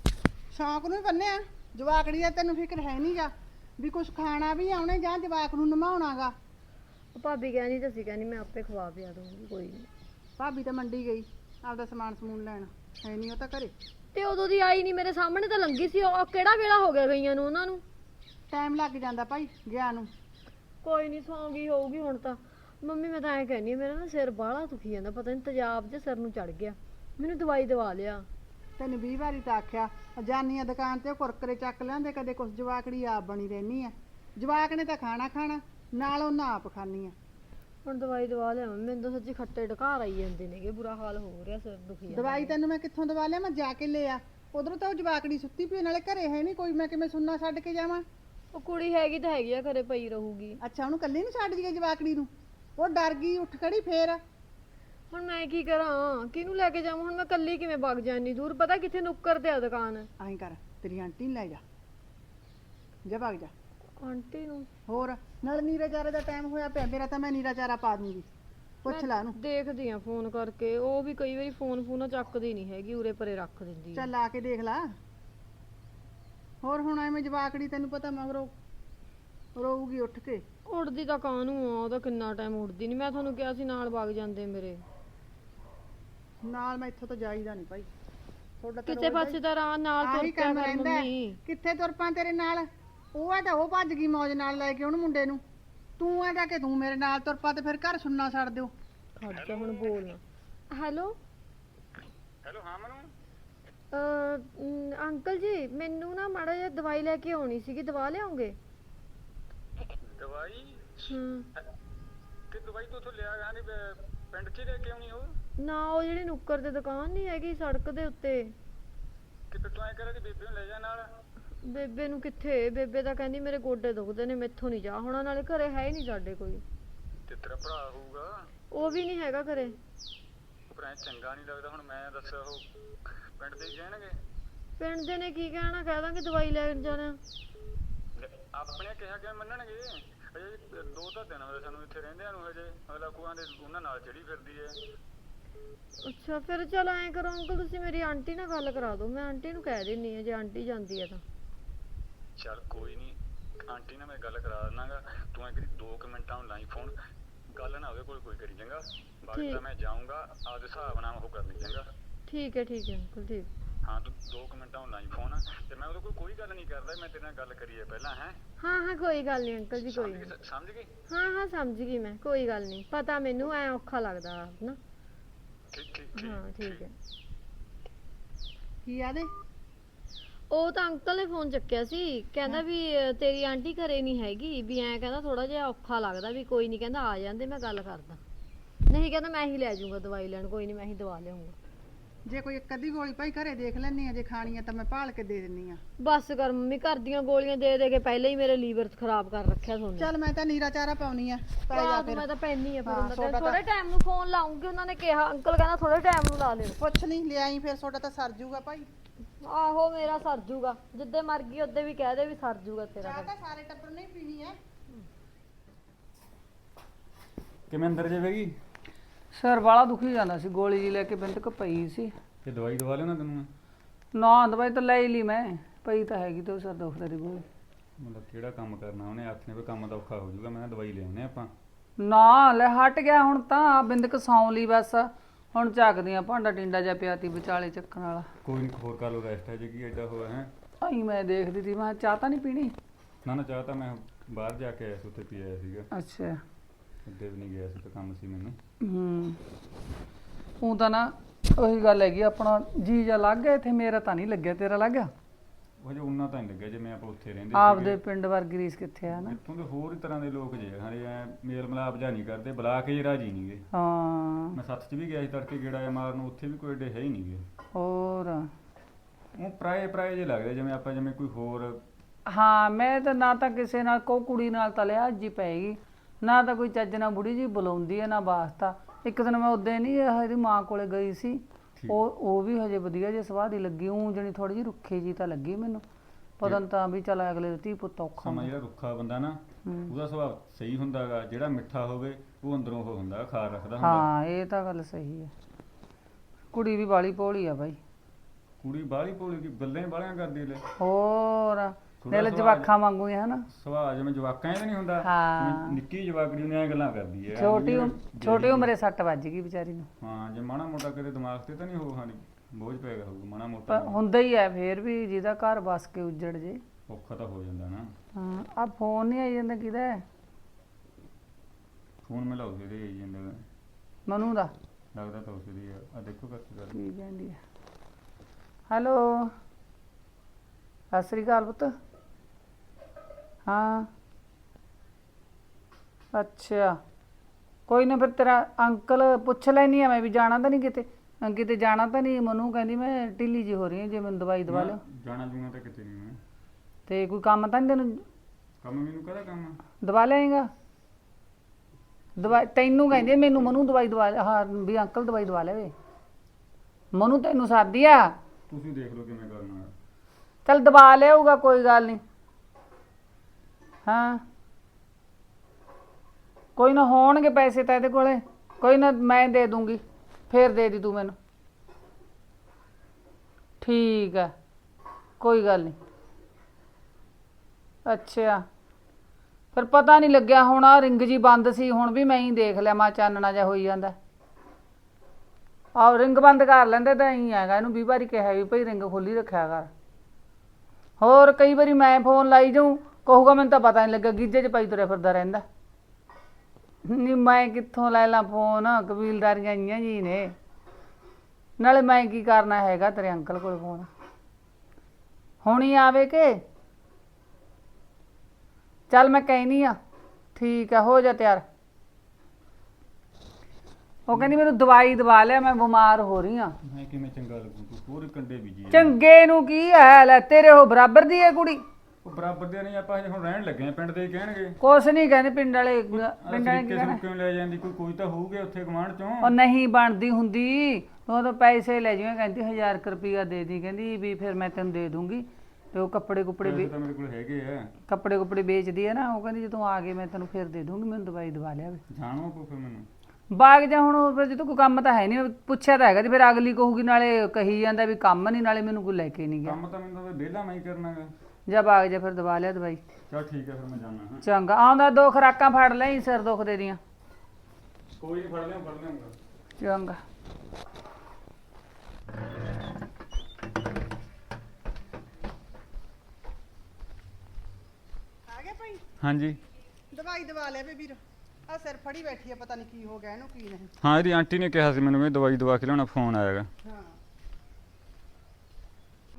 [SPEAKER 1] ਸ਼ੌਂਕ ਨੂੰ ਹੀ ਬੰਨਿਆ? ਜਵਾਕੜੀ ਦਾ ਤੈਨੂੰ ਫਿਕਰ ਹੈ ਨਹੀਂਗਾ ਵੀ ਕੁਝ ਖਾਣਾ ਵੀ ਆਉਣੇ ਜਾਂ ਜਵਾਕ ਨੂੰ ਨਮਾਉਣਾਗਾ
[SPEAKER 6] ਉਹ ਭਾਬੀ ਕਹਿੰਦੀ ਤਾਂ ਸੀ ਕਹਿੰਦੀ ਮੈਂ ਆਪੇ ਖਵਾ ਪਿਆ ਦੂੰਗੀ ਕੋਈ ਨਹੀਂ
[SPEAKER 1] ਭਾਬੀ ਤਾਂ ਮੰਡੀ ਗਈ ਆਪਦਾ ਸਮਾਨ ਸਮੂਨ ਲੈਣ ਹੈ ਨਹੀਂ ਉਹ ਤਾਂ ਘਰੇ।
[SPEAKER 6] ਤੇ ਉਦੋਂ ਦੀ ਆਈ ਨਹੀਂ ਮੇਰੇ ਸਾਹਮਣੇ ਤਾਂ ਲੰਗੀ ਸੀ ਉਹ ਕਿਹੜਾ ਵੇਲਾ ਹੋ ਗਿਆ ਗਈਆਂ ਨੂੰ ਉਹਨਾਂ ਨੂੰ?
[SPEAKER 1] ਟਾਈਮ ਲੱਗ ਜਾਂਦਾ ਭਾਈ ਗਿਆ ਨੂੰ।
[SPEAKER 6] ਕੋਈ ਨਹੀਂ ਸੌਂਗੀ ਹੋਊਗੀ ਹੁਣ ਤਾਂ। ਮੰਮੀ ਮੈਂ ਤਾਂ ਐਂ ਕਹਿੰਦੀ ਮੇਰਾ ਨਾ ਸਿਰ ਬਾਹਲਾ ਦੁਖੀ ਜਾਂਦਾ ਪਤਾ ਨਹੀਂ ਤੇਜ਼ਾਬ ਜੇ ਸਿਰ ਨੂੰ ਚੜ ਗਿਆ। ਮੈਨੂੰ ਦਵਾਈ ਦਵਾ ਲਿਆ।
[SPEAKER 1] ਤੈਨੂੰ 20 ਵਾਰੀ ਤਾਂ ਆਖਿਆ ਉਹ ਜਾਨੀ ਆ ਦੁਕਾਨ ਤੇ ਉਹ ਕੁਰਕਰੇ ਚੱਕ ਲਿਆਂਦੇ ਕਦੇ ਕੁਛ ਜਵਾਕੜੀ ਆਪ ਬਣੀ ਰਹਿਨੀ ਆ ਜਵਾਕ ਨੇ ਤਾਂ ਖਾਣਾ ਖਾਣਾ ਨਾਲ ਉਹਨਾਂ ਆਪ ਖਾਣੀ ਆ
[SPEAKER 6] ਹੁਣ ਦਵਾਈ ਦਵਾ ਲਿਆ ਮੈਨੂੰ ਤਾਂ ਸੱਚੀ ਖੱਟੇ ਢਕਾਰ ਆਈ ਜਾਂਦੇ ਨੇਗੇ ਬੁਰਾ ਹਾਲ ਹੋ ਰਿਹਾ ਸਿਰ ਦੁਖੀ ਜਾਂਦਾ
[SPEAKER 1] ਦਵਾਈ ਤੈਨੂੰ ਮੈਂ ਕਿੱਥੋਂ ਦਵਾ ਲਿਆ? ਮੈਂ ਜਾ ਕੇ ਲਿਆ ਉਧਰੋਂ ਤਾਂ ਉਹ ਜਵਾਕੜੀ ਸੁੱਤੀ ਪਈ ਨਾਲੇ ਘਰੇ ਹੈ ਨਹੀਂ ਕੋਈ ਮੈਂ ਕਿਵੇਂ ਸੁਣਨਾ ਛੱਡ ਕੇ ਜਾਵਾਂ?
[SPEAKER 6] ਉਹ ਕੁੜੀ ਹੈਗੀ ਤਾਂ ਹੈਗੀ ਆ ਘਰੇ ਪਈ ਰਹੂਗੀ।
[SPEAKER 1] ਅੱਛਾ ਉਹਨੂੰ ਕੱਲੀ ਨੂੰ ਛੱਡ ਜੀਏ ਜਵਾਕੜੀ ਨੂੰ? ਉਹ ਡਰ ਗਈ ਉੱਠ ਖੜੀ ਫੇਰ।
[SPEAKER 6] ਹੁਣ ਮੈਂ ਕੀ ਕਰਾਂ? ਕਿਹਨੂੰ ਲੈ ਕੇ ਜਾਵਾਂ? ਹੁਣ ਮੈਂ ਕੱਲੀ ਕਿਵੇਂ ਵਗ ਜਾ ਇੰਨੀ ਦੂਰ? ਪਤਾ ਕਿੱਥੇ ਨੁੱਕਰ ਤੇ ਆ ਦੁਕਾਨ।
[SPEAKER 1] ਐਂ ਕਰ ਤੇਰੀ ਆਂਟੀ ਨੂੰ ਲੈ ਜਾ। ਜਾ ਭੱਗ ਜਾ।
[SPEAKER 6] ਆਂਟੀ ਨੂੰ?
[SPEAKER 4] ਹੋਰ ਨਾਲ ਨੀਰਾ ਚਾਰੇ ਦਾ ਟਾਈਮ ਹੋਇਆ ਪਿਆ। ਮੇਰਾ ਤਾਂ ਮੈਂ ਨੀਰਾ ਚਾਰਾ ਪਾ ਦੂੰਗੀ। ਪੁੱਛ ਲੈ ਉਹਨੂੰ।
[SPEAKER 6] ਦੇਖਦੀ ਆ ਫੋਨ ਕਰਕੇ। ਉਹ ਵੀ ਕਈ ਵਾਰੀ ਫੋਨ ਫੋਨ ਚੱਕਦੀ ਨਹੀਂ ਹੈਗੀ ਉਰੇ ਪਰੇ ਰੱਖ ਦਿੰਦੀ ਆ।
[SPEAKER 4] ਚੱਲ ਆ ਕੇ ਦੇਖ ਲੈ। ਹੋਰ ਹੁਣ ਐਵੇਂ ਜਵਾਕੜੀ ਤੈਨੂੰ ਪਤਾ ਮਗਰੋਂ ਰੋਊਗੀ ਉੱਠ ਕੇ।
[SPEAKER 6] ਉੜਦੀ ਤਾਂ ਕਾਹਨੂੰ ਆ? ਉਹਦਾ ਕਿੰਨਾ ਟਾਈਮ ਉੜਦੀ ਨਹੀਂ ਮੈਂ ਤੁਹਾਨੂੰ ਕਿਹਾ ਸੀ ਨਾਲ ਵਗ ਜਾਂਦੇ ਮੇਰੇ।
[SPEAKER 4] ਨਾਲ ਮੈਂ ਇੱਥੋਂ ਤਾਂ ਜਾਈਦਾ ਨਹੀਂ ਭਾਈ। ਤੁਹਾਡਾ ਤਾਂ
[SPEAKER 6] ਕਿਸੇ
[SPEAKER 4] ਰੋਜ਼ ਦਾ
[SPEAKER 6] ਪਾਸੇ ਤਾਂ ਰਾਹ ਨਾਲ
[SPEAKER 4] ਆਹੀ
[SPEAKER 6] ਤੁਰ ਪਿਆ
[SPEAKER 4] ਕੰਮ
[SPEAKER 6] ਕਰ
[SPEAKER 4] ਰਹਿੰਦਾ ਹੈ।
[SPEAKER 6] ਮੰਮੀ।
[SPEAKER 4] ਕਿੱਥੇ ਤੁਰ ਪਾਂ ਤੇਰੇ ਨਾਲ? ਉਹ ਆ ਤਾਂ ਉਹ ਭੱਜ ਗਈ ਮੌਜ ਨਾਲ ਲੈ ਕੇ ਉਹਨੂੰ ਮੁੰਡੇ ਨੂੰ। ਤੂੰ ਆ ਜਾ ਕੇ ਤੂੰ ਮੇਰੇ ਨਾਲ ਤੁਰ ਪਾ ਤੇ ਫਿਰ ਘਰ ਸੁਣਨਾ ਛੱਡ ਦਿਓ।
[SPEAKER 6] ਖੜ ਜਾ ਹੁਣ ਬੋਲਣਾ ਹੈਲੋ?
[SPEAKER 7] ਹੈਲੋ ਹਾਂ ਮਨੂ?
[SPEAKER 6] ਅ ਅੰਕਲ ਜੀ ਮੈਨੂੰ ਨਾ ਮਾੜਾ ਜਿਹਾ ਦਵਾਈ ਲੈ ਕੇ ਆਉਣੀ ਸੀਗੀ। ਦਵਾ ਲਿਆਉਂਗੇ
[SPEAKER 7] ਦਵਾਈ?
[SPEAKER 6] ਹਾਂ।
[SPEAKER 7] ਕਿ ਦਵਾਈ ਤੂੰ ਉੱਥੋਂ ਲਿਆ ਗਾ ਨਹੀਂ ਪਿੰਡ 'ਚ ਹੀ ਲੈ ਕੇ ਆਉਣੀ ਉਹ?
[SPEAKER 6] ਨਾ ਉਹ ਜਿਹੜੀ ਨੁੱਕਰ ਤੇ ਦੁਕਾਨ ਨਹੀਂ ਹੈਗੀ ਸੜਕ ਦੇ ਉੱਤੇ।
[SPEAKER 7] ਕਿ ਤੂੰ ਐ ਕਰੇ ਦੀ ਬੇਬੇ ਨੂੰ ਲੈ ਜਾ ਨਾਲ?
[SPEAKER 6] ਬੇਬੇ ਨੂੰ ਕਿੱਥੇ? ਬੇਬੇ ਤਾਂ ਕਹਿੰਦੀ ਮੇਰੇ ਗੋਡੇ ਦੁਖਦੇ ਨੇ ਮੈਥੋਂ ਨਹੀਂ ਜਾ। ਹੋਣਾ ਨਾਲੇ ਘਰੇ ਹੈ ਹੀ ਨਹੀਂ ਸਾਡੇ ਕੋਈ।
[SPEAKER 7] ਤੇ ਤੇਰਾ ਭਰਾ ਹੋਊਗਾ?
[SPEAKER 6] ਉਹ ਵੀ ਨਹੀਂ ਹੈਗਾ ਘਰੇ।
[SPEAKER 7] ਪਰ ਐ ਚੰਗਾ ਨਹੀਂ ਲੱਗਦਾ ਹੁਣ ਮੈਂ ਦੱਸ ਉਹ ਪਿੰਡ ਦੇ ਹੀ ਕਹਿਣਗੇ?
[SPEAKER 6] ਪਿੰਡ ਦੇ ਨੇ ਕੀ ਕਹਿਣਾ? ਕਹਿ ਦਾਂਗੇ ਦਵਾਈ ਲੈਣ ਜਾਣਾ।
[SPEAKER 7] ਲੈ, ਆਪਣੇ ਕਿਹਾ ਕਿ ਮੰਨਣਗੇ? ਅਜੇ ਦੋ ਤਾਂ ਦਿਨ ਹੋਏ ਸਾਨੂੰ ਇੱਥੇ ਰਹਿੰਦਿਆਂ ਨੂੰ ਹਜੇ ਅਗਲਾ ਕੋਹਾਂ ਦੇ ਉਹਨਾਂ ਨਾਲ ਚੜੀ ਫਿਰਦੀ ਐ
[SPEAKER 6] ਅੱਛਾ ਫਿਰ ਚਲ ਐਂ ਕਰੋ ਅੰਕਲ ਤੁਸੀਂ ਮੇਰੀ ਆਂਟੀ ਨਾਲ ਗੱਲ ਕਰਾ ਦਿਓ। ਮੈਂ ਆਂਟੀ ਨੂੰ ਕਹਿ ਦਿੰਨੀ ਆ ਜੇ ਆਂਟੀ ਜਾਂਦੀ ਆ ਤਾਂ।
[SPEAKER 7] ਚੱਲ ਕੋਈ ਨਹੀਂ ਆਂਟੀ ਨਾਲ ਮੈਂ ਗੱਲ ਕਰਾ ਦਿੰਨਾਗਾ। ਤੂੰ ਐ ਕਰੀ 2 ਮਿੰਟਾਂ ਨੂੰ ਲਾਈ ਫੋਨ ਗੱਲ ਨਾ ਉਹਦੇ ਕੋਲ ਕੋਈ ਕਰੀ ਚੰਗਾ। ਬਾਕੀ
[SPEAKER 6] ਠੀਕ।
[SPEAKER 7] ਤਾਂ ਮੈਂ ਜਾਊਂਗਾ ਆਪਦੇ ਹਿਸਾਬ ਨਾਲ ਉਹ ਕਰ ਲਈ ਚੰਗਾ।
[SPEAKER 6] ਠੀਕ ਹੈ ਠੀਕ ਹੈ ਅੰਕਲ ਠੀਕ।
[SPEAKER 7] ਹਾਂ ਤੂੰ 2 ਮਿੰਟਾਂ ਨੂੰ ਲਾਈ ਫੋਨ ਤੇ ਮੈਂ ਉਹਦੇ ਕੋਲ ਕੋਈ ਗੱਲ ਨਹੀਂ ਕਰਦਾ ਮੈਂ ਤੇਰੇ ਨਾਲ ਗੱਲ ਕਰੀਏ ਪਹਿਲਾਂ ਹੈ?
[SPEAKER 6] ਹਾਂ ਹਾਂ ਕੋਈ ਗੱਲ ਨਹੀਂ ਅੰਕਲ ਜੀ ਕੋਈ
[SPEAKER 7] ਸਮਝ
[SPEAKER 6] ਨਹੀਂ।
[SPEAKER 7] ਗਈ ਸਮਝ ਗਈ?
[SPEAKER 6] ਹਾਂ ਹਾਂ ਸਮਝ ਗਈ ਮੈਂ ਕੋਈ ਗੱਲ ਨਹੀਂ। ਪਤਾ ਮੈਨੂੰ ਐ ਔਖਾ ਲੱਗਦਾ ਨਾ ਹਾਂ ਠੀਕ ਹੈ।
[SPEAKER 4] ਕੀ ਆਦੇ
[SPEAKER 6] ਉਹ ਤਾਂ ਅੰਕਲ ਨੇ ਫੋਨ ਚੱਕਿਆ ਸੀ। ਕਹਿੰਦਾ ਵੀ ਤੇਰੀ ਆਂਟੀ ਘਰੇ ਨਹੀਂ ਹੈਗੀ। ਵੀ ਐਂ ਕਹਿੰਦਾ ਥੋੜਾ ਜਿਹਾ ਔਖਾ ਲੱਗਦਾ ਵੀ ਕੋਈ ਨਹੀਂ ਕਹਿੰਦਾ ਆ ਜਾਂਦੇ ਮੈਂ ਗੱਲ ਕਰਦਾ। ਨਹੀਂ ਕਹਿੰਦਾ ਮੈਂ ਹੀ ਲੈ ਜਾਊਂਗਾ ਦਵਾਈ ਲੈਣ ਕੋਈ ਨਹੀਂ ਮੈਂ ਹੀ ਦਵਾ ਲਿਆਉਂਗਾ
[SPEAKER 4] ਜੇ ਕੋਈ ਇੱਕ ਅੱਧੀ ਗੋਲੀ ਭਾਈ ਘਰੇ ਦੇਖ ਲੈਣੀ ਆ ਜੇ ਖਾਣੀ ਆ ਤਾਂ ਮੈਂ ਭਾਲ ਕੇ ਦੇ ਦਿੰਨੀ ਆ
[SPEAKER 6] ਬਸ ਕਰ ਮੰਮੀ ਘਰ ਦੀਆਂ ਗੋਲੀਆਂ ਦੇ ਦੇ ਕੇ ਪਹਿਲੇ ਹੀ ਮੇਰੇ ਲੀਵਰ ਖਰਾਬ ਕਰ ਰੱਖਿਆ ਤੁਹਾਨੂੰ
[SPEAKER 4] ਚੱਲ ਮੈਂ ਤਾਂ ਨੀਰਾ ਚਾਰਾ ਪਾਉਣੀ ਆ ਪੈ ਜਾ
[SPEAKER 6] ਰਾਤ
[SPEAKER 4] ਫਿਰ।
[SPEAKER 6] ਮੈਂ ਤਾਂ ਪੈਣੀ ਆ ਫਿਰ ਉਹਨਾਂ
[SPEAKER 4] ਤੁਹਾਡਾ
[SPEAKER 6] ਤਾਂ- ਥੋੜੇ ਟਾਈਮ ਨੂੰ ਫੋਨ ਲਾਉਂਗੀ ਉਹਨਾਂ ਨੇ ਕਿਹਾ ਅੰਕਲ ਕਹਿੰਦਾ ਥੋੜੇ ਟਾਈਮ ਨੂੰ ਲਾ ਲਿਓ।
[SPEAKER 4] ਪੁੱਛ ਲਈ ਲਿਆਈ ਫਿਰ ਤੁਹਾਡਾ ਤਾਂ ਸਰ ਜੂਗਾ ਭਾਈ।
[SPEAKER 6] ਆਹੋ ਮੇਰਾ ਸਰ ਜੂਗਾ। ਜਿੱਦੇ ਮਰ ਗਈ ਉਹਦੇ ਵੀ ਕਹਿ ਦੇ ਵੀ ਸਰ ਜੂਗਾ ਤੇਰਾ
[SPEAKER 4] ਚਾਹ ਤਾਂ ਸਾਰੇ ਟੱਬਰ ਨੇ ਹੀ ਪੀਣੀ ਆ।
[SPEAKER 7] ਕਿਵੇਂ ਅੰਦਰ ਜਾਵੇਗੀ?
[SPEAKER 5] ਸਿਰ ਵਾਲਾ ਦੁਖੀ ਜਾਂਦਾ ਸੀ ਗੋਲੀ ਜੀ ਲੈ ਕੇ ਬਿੰਦ ਕ ਪਈ ਸੀ।
[SPEAKER 7] ਤੇ ਦਵਾਈ ਦਵਾ ਲਿਓ ਨਾ ਤੈਨੂੰ ਮੈਂ?
[SPEAKER 5] ਨਾ ਦਵਾਈ ਤਾਂ ਲੈ ਹੀ ਲਈ ਮੈਂ ਪਈ ਤਾਂ ਹੈਗੀ ਤੇ ਉਹ ਸਿਰ ਦੁਖਦਾ ਦੀ ਗੋਲੀ
[SPEAKER 7] ਮਤਲਬ ਕਿਹੜਾ ਕੰਮ ਕਰਨਾ ਉਹਨੇ ਆਖਣੇ ਵੀ ਕੰਮ ਤਾਂ ਔਖਾ ਹੋ ਜਾਊਗਾ ਮੈਂ ਕਿਹਾ ਦਵਾਈ ਲਿਆਉਣੇ ਆਪਾਂ।
[SPEAKER 5] ਨਾ ਲੈ ਹਟ ਗਿਆ ਹੁਣ ਤਾਂ ਬਿੰਦਕ ਸੌਂ ਲਈ ਬਸ। ਹੁਣ ਝਾਕਦੀਆਂ ਭਾਂਡਾ ਟਿੰਡਾ ਜਿਹਾ ਪਿਆ ਤੀ ਵਿਚਾਲੇ ਚੱਕਣ ਵਾਲਾ।
[SPEAKER 7] ਕੋਈ ਨਹੀਂ ਹੋਰ ਕਰ ਲੋ ਰੈਸਟ ਹੈ ਜੇ ਕੀ ਐਡਾ ਹੋਇਆ ਹੈ?
[SPEAKER 5] ਆਈ ਮੈਂ ਦੇਖਦੀ ਤੀ ਮੈਂ ਕਿਹਾ ਚਾਹ ਤਾਂ ਨਹੀਂ ਪੀਣੀ?
[SPEAKER 7] ਨਾ ਨਾ ਚਾਹ ਤਾਂ ਮੈਂ ਬਾਹਰ ਜਾ ਕੇ ਆਇਆ ਸੀ ਉੱਥੇ ਪੀ ਆਇਆ ਸੀਗਾ।
[SPEAKER 5] ਅੱਛਾ।
[SPEAKER 7] ਅੱਡੇ ਵੀ ਨਹੀਂ ਗਿਆ ਸੀ ਤਾਂ ਕੰਮ ਸੀ ਮੈਨੂੰ।
[SPEAKER 5] ਹੂੰ। ਉਹ ਤਾਂ ਨਾ ਉਹੀ ਗੱਲ ਹੈਗੀ ਆਪਣਾ ਜੀ ਜਾ ਲੱਗ ਗਿਆ ਇੱਥੇ ਮੇਰਾ ਤਾਂ ਨਹੀਂ ਲੱਗਿਆ ਤੇਰਾ ਲੱਗ ਗਿਆ?
[SPEAKER 7] ਉਹ ਜੇ ਉਹਨਾਂ ਤਾਂ ਨਹੀਂ ਲੱਗਿਆ ਜਿਵੇਂ ਆਪਾਂ ਉੱਥੇ ਰਹਿੰਦੇ
[SPEAKER 5] ਆਪਦੇ ਪਿੰਡ ਵਰਗੀ ਰੀਸ ਕਿੱਥੇ ਆ ਨਾ?
[SPEAKER 7] ਇੱਥੋਂ ਦੇ ਹੋਰ ਹੀ ਤਰ੍ਹਾਂ ਦੇ ਲੋਕ ਜੇ ਹਰੇ ਐ ਮੇਲ ਮਲਾਪ ਜਾ ਨਹੀਂ ਕਰਦੇ ਬੁਲਾ ਕੇ ਰਾਜੀ ਨਹੀਂਗੇ
[SPEAKER 5] ਹਾਂ।
[SPEAKER 7] ਮੈਂ ਸੱਤ 'ਚ ਵੀ ਗਿਆ ਸੀ ਤੜਕੇ ਗੇੜਾ ਜਿਹਾ ਮਾਰਨ ਉੱਥੇ ਵੀ ਕੋਈ ਏਡੇ ਹੈ ਹੀ ਨਹੀਂਗੇ
[SPEAKER 5] ਹੋਰ?
[SPEAKER 7] ਉਹ ਪ੍ਰਾਏ ਪ੍ਰਾਏ ਜੇ ਲੱਗਦੇ ਜਿਵੇਂ ਆਪਾਂ ਜਿਵੇਂ ਕੋਈ ਹੋਰ
[SPEAKER 5] ਹਾਂ ਮੈਂ ਤਾਂ ਨਾ ਤਾਂ ਕਿਸੇ ਨਾਲ ਕੋ ਕੁੜੀ ਨਾਲ ਤਾਂ ਲਿਆ ਜੀ ਪੈਗੀ ਨਾ ਤਾਂ ਕੋਈ ਚੱਜ ਨਾਲ ਬੁੜੀ ਜੀ ਬੁਲਾਉਂਦੀ ਹੈ ਨਾ ਵਾਸਤਾ। ਇੱਕ ਦਿਨ ਮੈਂ ਉਦੋਂ ਨਹੀਂ ਇਹਦੀ ਮਾਂ ਕੋਲੇ ਗਈ ਸੀ। ਉਹ ਉਹ ਵੀ ਹਜੇ ਵਧੀਆ ਜੇ ਸਵਾਹ ਦੀ ਲੱਗੀ ਉਹ ਜਣੀ ਥੋੜੀ ਜਿਹੀ ਰੁੱਖੀ ਜੀ ਤਾਂ ਲੱਗੀ ਮੈਨੂੰ। ਪਤਾ ਤਾਂ ਵੀ ਚੱਲ ਅਗਲੇ ਦੇ ਧੀ ਪੁੱਤ ਔਖਾ
[SPEAKER 7] ਸਮਾਂ। ਜਿਹੜਾ ਰੁੱਖਾ ਬੰਦਾ ਨਾ। ਉਹਦਾ ਸੁਭਾਅ ਸਹੀ ਹੁੰਦਾਗਾ ਜਿਹੜਾ ਮਿੱਠਾ ਹੋਵੇ ਉਹ ਅੰਦਰੋਂ ਉਹ ਹੁੰਦਾ ਖਾਰ ਰੱਖਦਾ ਹੁੰਦਾ।
[SPEAKER 5] ਹਾਂ ਇਹ ਤਾਂ ਗੱਲ ਸਹੀ ਹੈ। ਕੁੜੀ ਵੀ ਬਾਲੀ ਭੋਲੀ ਆ ਬਾਈ।
[SPEAKER 7] ਕੁੜੀ ਬਾਹਲੀ ਭੋਲੀ ਕੀ ਗੱਲਾਂ ਬਾਹਲੀਆਂ ਕਰਦੀ ਲੈ।
[SPEAKER 5] ਹੋਰ।
[SPEAKER 7] ਥੋੜ੍ਹਾ
[SPEAKER 5] ਦਿਲ
[SPEAKER 7] ਸੁਭਾਅ
[SPEAKER 5] ਜਵਾਖਾਂ ਵਾਂਗੂ ਹੀ
[SPEAKER 7] ਸੁਭਾਅ ਜਿਵੇਂ ਜਵਾਕਾਂ ਇਹਦਾ ਨਹੀਂ ਹੁੰਦਾ।
[SPEAKER 5] ਹਾਂ।
[SPEAKER 7] ਜਿਵੇਂ ਨਿੱਕੀ ਜਵਾਕੜੀ ਨੂੰ ਐ ਗੱਲਾਂ ਕਰਦੀ ਹੈ
[SPEAKER 5] ਛੋਟੀ ਉਮ- ਛੋਟੀ ਉਮਰੇ ਸੱਟ ਵੱਜ ਗਈ ਵਿਚਾਰੀ ਨੂੰ।
[SPEAKER 7] ਹਾਂ ਜੇ ਮਾੜਾ ਮੋਟਾ ਕਦੇ ਦਿਮਾਗ ਤੇ ਤਾਂ ਨਹੀਂ ਹੋ ਹਾਂ ਬੋਝ ਪੈਗਾ ਹੋਊਗਾ ਮਾੜਾ ਮੋਟਾ।
[SPEAKER 5] ਪਰ ਹੁੰਦਾ ਹੀ ਹੈ ਫੇਰ ਵੀ ਜਿਹਦਾ ਘਰ ਬਸ ਕੇ ਉੱਜੜ ਜੇ।
[SPEAKER 7] ਔਖਾ ਤਾਂ ਹੋ ਜਾਂਦਾ ਨਾ।
[SPEAKER 5] ਹਾਂ ਆ ਫੋਨ ਨਹੀਂ ਆਈ ਜਾਂਦਾ ਕਿਹਦਾ ਹੈ?
[SPEAKER 7] ਫੋਨ ਮਿਲਾਓ ਜਿਹੜੇ ਆਈ ਜਾਂਦੇ।
[SPEAKER 5] ਮਨੂ ਦਾ।
[SPEAKER 7] ਲੱਗਦਾ ਤਾਂ ਉਸੇ ਦੀ ਆ। ਆਹ ਦੇਖੋ ਕਰਕੇ ਗੱਲ
[SPEAKER 5] ਕੀ ਕਹਿੰਦੀ ਹੈ ਹੈਲੋ? ਸਤਿ ਸ੍ਰੀ ਅਕਾਲ ਪੁੱਤ। ਹਾਂ। ਅੱਛਾ। ਕੋਈ ਨਾ ਫਿਰ ਤੇਰਾ ਅੰਕਲ ਪੁੱਛ ਲੈਣੀ ਆ ਮੈਂ ਵੀ ਜਾਣਾ ਤਾਂ ਨਹੀਂ ਕਿਤੇ। ਅਹ ਕਿਤੇ ਜਾਣਾ ਤਾਂ ਨਹੀਂ ਮਨੂ ਕਹਿੰਦੀ ਮੈਂ ਢਿੱਲੀ ਜੀ ਹੋ ਰਹੀ ਹਾਂ ਜੇ ਮੈਨੂੰ ਦਵਾਈ ਦਵਾ ਲਿਓ।
[SPEAKER 7] ਜਾਣਾ ਜੂਣਾ ਤਾਂ ਕਿਤੇ ਨਹੀਂ ਮੈਂ।
[SPEAKER 5] ਤੇ ਕੋਈ ਕੰਮ ਤਾਂ ਨਹੀਂ ਤੈਨੂੰ?
[SPEAKER 7] ਕੰਮ ਮੈਨੂੰ ਕਹਦਾ ਕੰਮ ਆ?
[SPEAKER 5] ਦਵਾ ਲਏਗਾ? ਦਵਾਈ ਤੈਨੂੰ ਕਹਿੰਦੀ ਆ, ਮੈਨੂੰ ਮਨੂ ਦਵਾਈ ਦਵਾ ਹਾਂ ਵੀ ਅੰਕਲ ਦਵਾਈ ਦਵਾ ਲੈਵੇ। ਮਨੂ ਤੈਨੂੰ ਸਾਦੀ ਆ?
[SPEAKER 7] ਤੁਸੀਂ ਦੇਖ ਲਓ ਕਿਵੇਂ ਕਰਨਾ। ਹੈ।
[SPEAKER 5] ਚੱਲ ਦਵਾ ਲਿਆਊਗਾ ਕੋਈ ਗੱਲ ਨਹੀਂ ਹਾਂ। ਕੋਈ ਨਾ ਹੋਣਗੇ ਪੈਸੇ ਤਾਂ ਇਹਦੇ ਕੋਲੇ। ਕੋਈ ਨਾ ਮੈਂ ਦੇ ਦੂੰਗੀ। ਫੇਰ ਦੇ ਦੀ ਤੂੰ ਮੈਨੂੰ। ਠੀਕ ਆ। ਕੋਈ ਗੱਲ ਨਹੀਂ। ਅੱਛਾ। ਫਿਰ ਪਤਾ ਨਹੀਂ ਲੱਗਿਆ ਹੁਣ ਆ ਰਿੰਗ ਜੀ ਬੰਦ ਸੀ। ਹੁਣ ਵੀ ਮੈਂ ਹੀ ਦੇਖ ਲਿਆ। ਮਾ ਚਾਨਣਾ ਜਿਹਾ ਹੋਈ ਜਾਂਦਾ। ਆਹ ਰਿੰਗ ਬੰਦ ਕਰ ਲੈਂਦੇ ਤਾਂ ਹੀ ਹੈਗਾ। ਇਹਨੂੰ 20 ਵਾਰੀ ਕਿਹਾ ਵੀ ਭਈ ਰਿੰਗ ਖੋਲੀ ਰੱਖਿਆ ਕਰ। ਹੋਰ ਕਈ ਵਾਰੀ ਮੈਂ ਫੋਨ ਲਾਈ ਜਾਉ ਕਹੂਗਾ ਮੈਨੂੰ ਤਾਂ ਪਤਾ ਨਹੀਂ ਲੱਗਾ ਗੀਜੇ 'ਚ ਪਾਈ ਤੁਰਿਆ ਫਿਰਦਾ ਰਹਿੰਦਾ। ਨਹੀਂ ਮੈਂ ਕਿੱਥੋਂ ਲੈ ਲਾਂ ਫੋਨ ਕਬੀਲਦਾਰੀਆਂ ਆਈਆਂ ਜੀ ਨੇ। ਨਾਲੇ ਮੈਂ ਕੀ ਕਰਨਾ ਹੈਗਾ ਤੇਰੇ ਅੰਕਲ ਕੋਲ ਫੋਨ ਹੁਣੀ ਆਵੇ ਕਿ? ਚੱਲ ਮੈਂ ਕਹਿਨੀ ਆ। ਠੀਕ ਆ ਹੋ ਜਾ ਤਿਆਰ। ਉਹ ਕਹਿੰਦੀ ਮੈਨੂੰ ਦਵਾਈ ਦਵਾ ਲਿਆ ਮੈਂ ਬਿਮਾਰ ਹੋ ਰਹੀ ਆ।
[SPEAKER 7] ਮੈਂ ਕਿਵੇਂ ਚੰਗਾ ਲੱਗੂ ਤੂੰ ਹੋਰ ਕੰਡੇ ਬੀਜੀ ਆ।
[SPEAKER 5] ਚੰਗੇ ਨੂੰ ਕੀ ਹੈ ਲੈ ਤੇਰੇ ਉਹ ਬਰਾਬਰ ਦੀ ਹੈ ਕੁੜੀ?
[SPEAKER 7] ਉਹ ਬਰਾਬਰ ਦੇ ਨਹੀਂ ਆਪਾਂ ਹਜੇ ਹੁਣ ਰਹਿਣ ਲੱਗੇ ਆ ਪਿੰਡ ਦੇ ਹੀ ਕਹਿਣਗੇ।
[SPEAKER 5] ਕੁਛ ਨਹੀਂ ਕਹਿੰਦੇ ਪਿੰਡ ਵਾਲੇ ਪਿੰਡ ਵਾਲੇ ਕੀ
[SPEAKER 7] ਤਰੀਕੇ
[SPEAKER 5] ਕਹਿਣਾ
[SPEAKER 7] ਨੂੰ ਕਿਉਂ ਲੈ ਜਾਂਦੀ? ਕੋਈ ਕੋਈ ਤਾਂ ਹੋਊਗੇ ਉੱਥੇ ਗਵਾਂਢ ਚੋਂ।
[SPEAKER 5] ਉਹ ਨਹੀਂ ਬਣਦੀ ਹੁੰਦੀ। ਉਹ ਤਾਂ ਪੈਸੇ ਲੈ ਜਿਵੇਂ ਕਹਿੰਦੀ 1000 ਰੁਪਇਆ ਦੇ ਦੀ। ਕਹਿੰਦੀ ਵੀ ਫਿਰ ਮੈਂ ਤੈਨੂੰ ਦੇ ਦੂੰਗੀ। ਤੇ ਉਹ ਕੱਪੜੇ ਕੁਪੜੇ
[SPEAKER 7] ਪੈਸੇ
[SPEAKER 5] ਵੇ
[SPEAKER 7] ਤਾਂ ਮੇਰੇ ਕੋਲ ਹੈਗੇ ਆ।
[SPEAKER 5] ਕੱਪੜੇ ਕੁਪੜੇ ਵੇਚਦੀ ਹੈ ਨਾ ਉਹ ਕਹਿੰਦੀ ਜਦੋਂ ਆ ਗਏ ਮੈਂ ਤੈਨੂੰ ਫਿਰ ਦੇ ਦੂੰਗੀ ਮੈਨੂੰ ਦਵਾਈ ਦਵਾ ਲਿਆ
[SPEAKER 7] ਜਾਣੋ ਕੋ ਫਿਰ ਮੈਨੂੰ।
[SPEAKER 5] ਬਾਗ ਜਾ ਹੁਣ ਉਹ ਫਿਰ ਜਦੋਂ ਕੋਈ ਕੰਮ ਤਾਂ ਹੈ ਨਹੀਂ ਪੁੱਛਿਆ ਤਾਂ ਹੈਗਾ ਤੇ ਫਿਰ ਅਗਲੀ ਕਹੂਗੀ ਨਾਲੇ ਕਹੀ ਜਾਂਦਾ ਵੀ ਕੰਮ ਨਹੀਂ ਨਾਲੇ ਮੈਨੂੰ ਕੋਈ ਲੈ ਕੇ ਨਹੀਂ ਗਿਆ।
[SPEAKER 7] ਕੰਮ ਤਾਂ ਮੈਨੂੰ ਤਾਂ ਵਿਹਲਾ ਮੈਂ ਹੀ ਕਰਨਾਗਾ
[SPEAKER 5] ਜਾ ਬਾਗ ਜਾ ਫਿਰ ਦਵਾ ਲਿਆ ਦਵਾਈ।
[SPEAKER 7] ਚਲ ਠੀਕ ਹੈ ਫਿਰ ਮੈਂ ਜਾਣਾ ਹਾਂ।
[SPEAKER 5] ਚੰਗਾ ਆਉਂਦਾ ਦੋ ਖਰਾਕਾਂ ਫੜ ਲਈ ਸਿਰ ਦੁਖਦੇ ਦੀਆਂ।
[SPEAKER 7] ਕੋਈ ਨਹੀਂ ਫੜ ਲਿਆ ਫੜ ਲਿਆਉਂਗਾ
[SPEAKER 5] ਚੰਗਾ।
[SPEAKER 1] ਆ ਗਿਆ ਭਾਈ?
[SPEAKER 7] ਹਾਂਜੀ।
[SPEAKER 1] ਦਵਾਈ ਦਵਾ ਲਿਆ ਵੇ ਵੀਰ। ਆ ਸਿਰ ਫੜੀ ਬੈਠੀ ਆ ਪਤਾ ਨਹੀਂ ਕੀ ਹੋ ਗਿਆ ਇਹਨੂੰ ਕੀ ਨਹੀਂ।
[SPEAKER 7] ਹਾਂ ਇਹਦੀ ਆਂਟੀ ਨੇ ਕਿਹਾ ਸੀ ਮੈਨੂੰ ਵੀ ਦਵਾਈ ਦਵਾ ਕੇ ਲਿਆਉਣਾ ਫੋਨ ਆਇਆਗਾ
[SPEAKER 1] ਹਾਂ।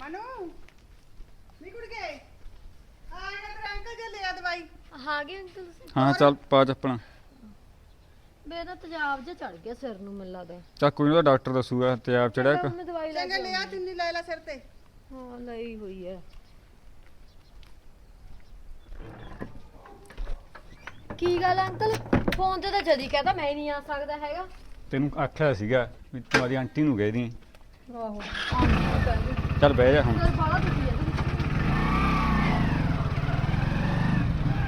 [SPEAKER 1] ਮਨੂ ਨੀ ਕੁੜ ਗਏ ਆ ਇਹਨਾਂ ਤੇਰਾ ਅੰਕਲ ਜੇ ਲਿਆ
[SPEAKER 6] ਹਾਂ ਗਏ ਅੰਕਲ ਤੁਸੀਂ?
[SPEAKER 7] ਹਾਂ ਚੱਲ ਪਾ ਚੱਪਣਾ
[SPEAKER 6] ਮੇਰਾ ਤੇਜ਼ਾਬ ਜਿਹਾ ਚੜ ਗਿਆ ਸਿਰ ਨੂੰ ਮੈਨੂੰ ਲੱਗਦਾ।
[SPEAKER 7] ਚੱਲ ਕੋਈ ਨਾ ਡਾਕਟਰ ਦੱਸੂਗਾ ਤੇ ਆਪ ਚੜਿਆ
[SPEAKER 6] ਮੈਂ ਦਵਾਈ ਲੈ
[SPEAKER 1] ਚੰਗਾ ਲਿਆ ਚੁੰਨੀ ਲੈ ਲੈ ਸਿਰ ਤੇ।
[SPEAKER 6] ਹਾਂ ਲਈ ਹੋਈ ਹੈ ਕੀ ਗੱਲ ਆ ਅੰਕਲ? ਫੋਨ ਤੇ ਤਾਂ ਜਦੀ ਕਹਤਾ ਮੈਂ ਨਹੀਂ ਆ ਸਕਦਾ ਹੈਗਾ।
[SPEAKER 7] ਤੈਨੂੰ ਆਖਿਆ ਸੀਗਾ ਵੀ ਤੁਹਾਡੀ ਆਂਟੀ ਨੂੰ ਕਹਿ ਦੀ
[SPEAKER 6] ਆਹੋ
[SPEAKER 7] ਚੱਲ ਬਹਿ ਜਾ ਹੁਣ।
[SPEAKER 6] ਬਾਲਾ ਦੁਖੀ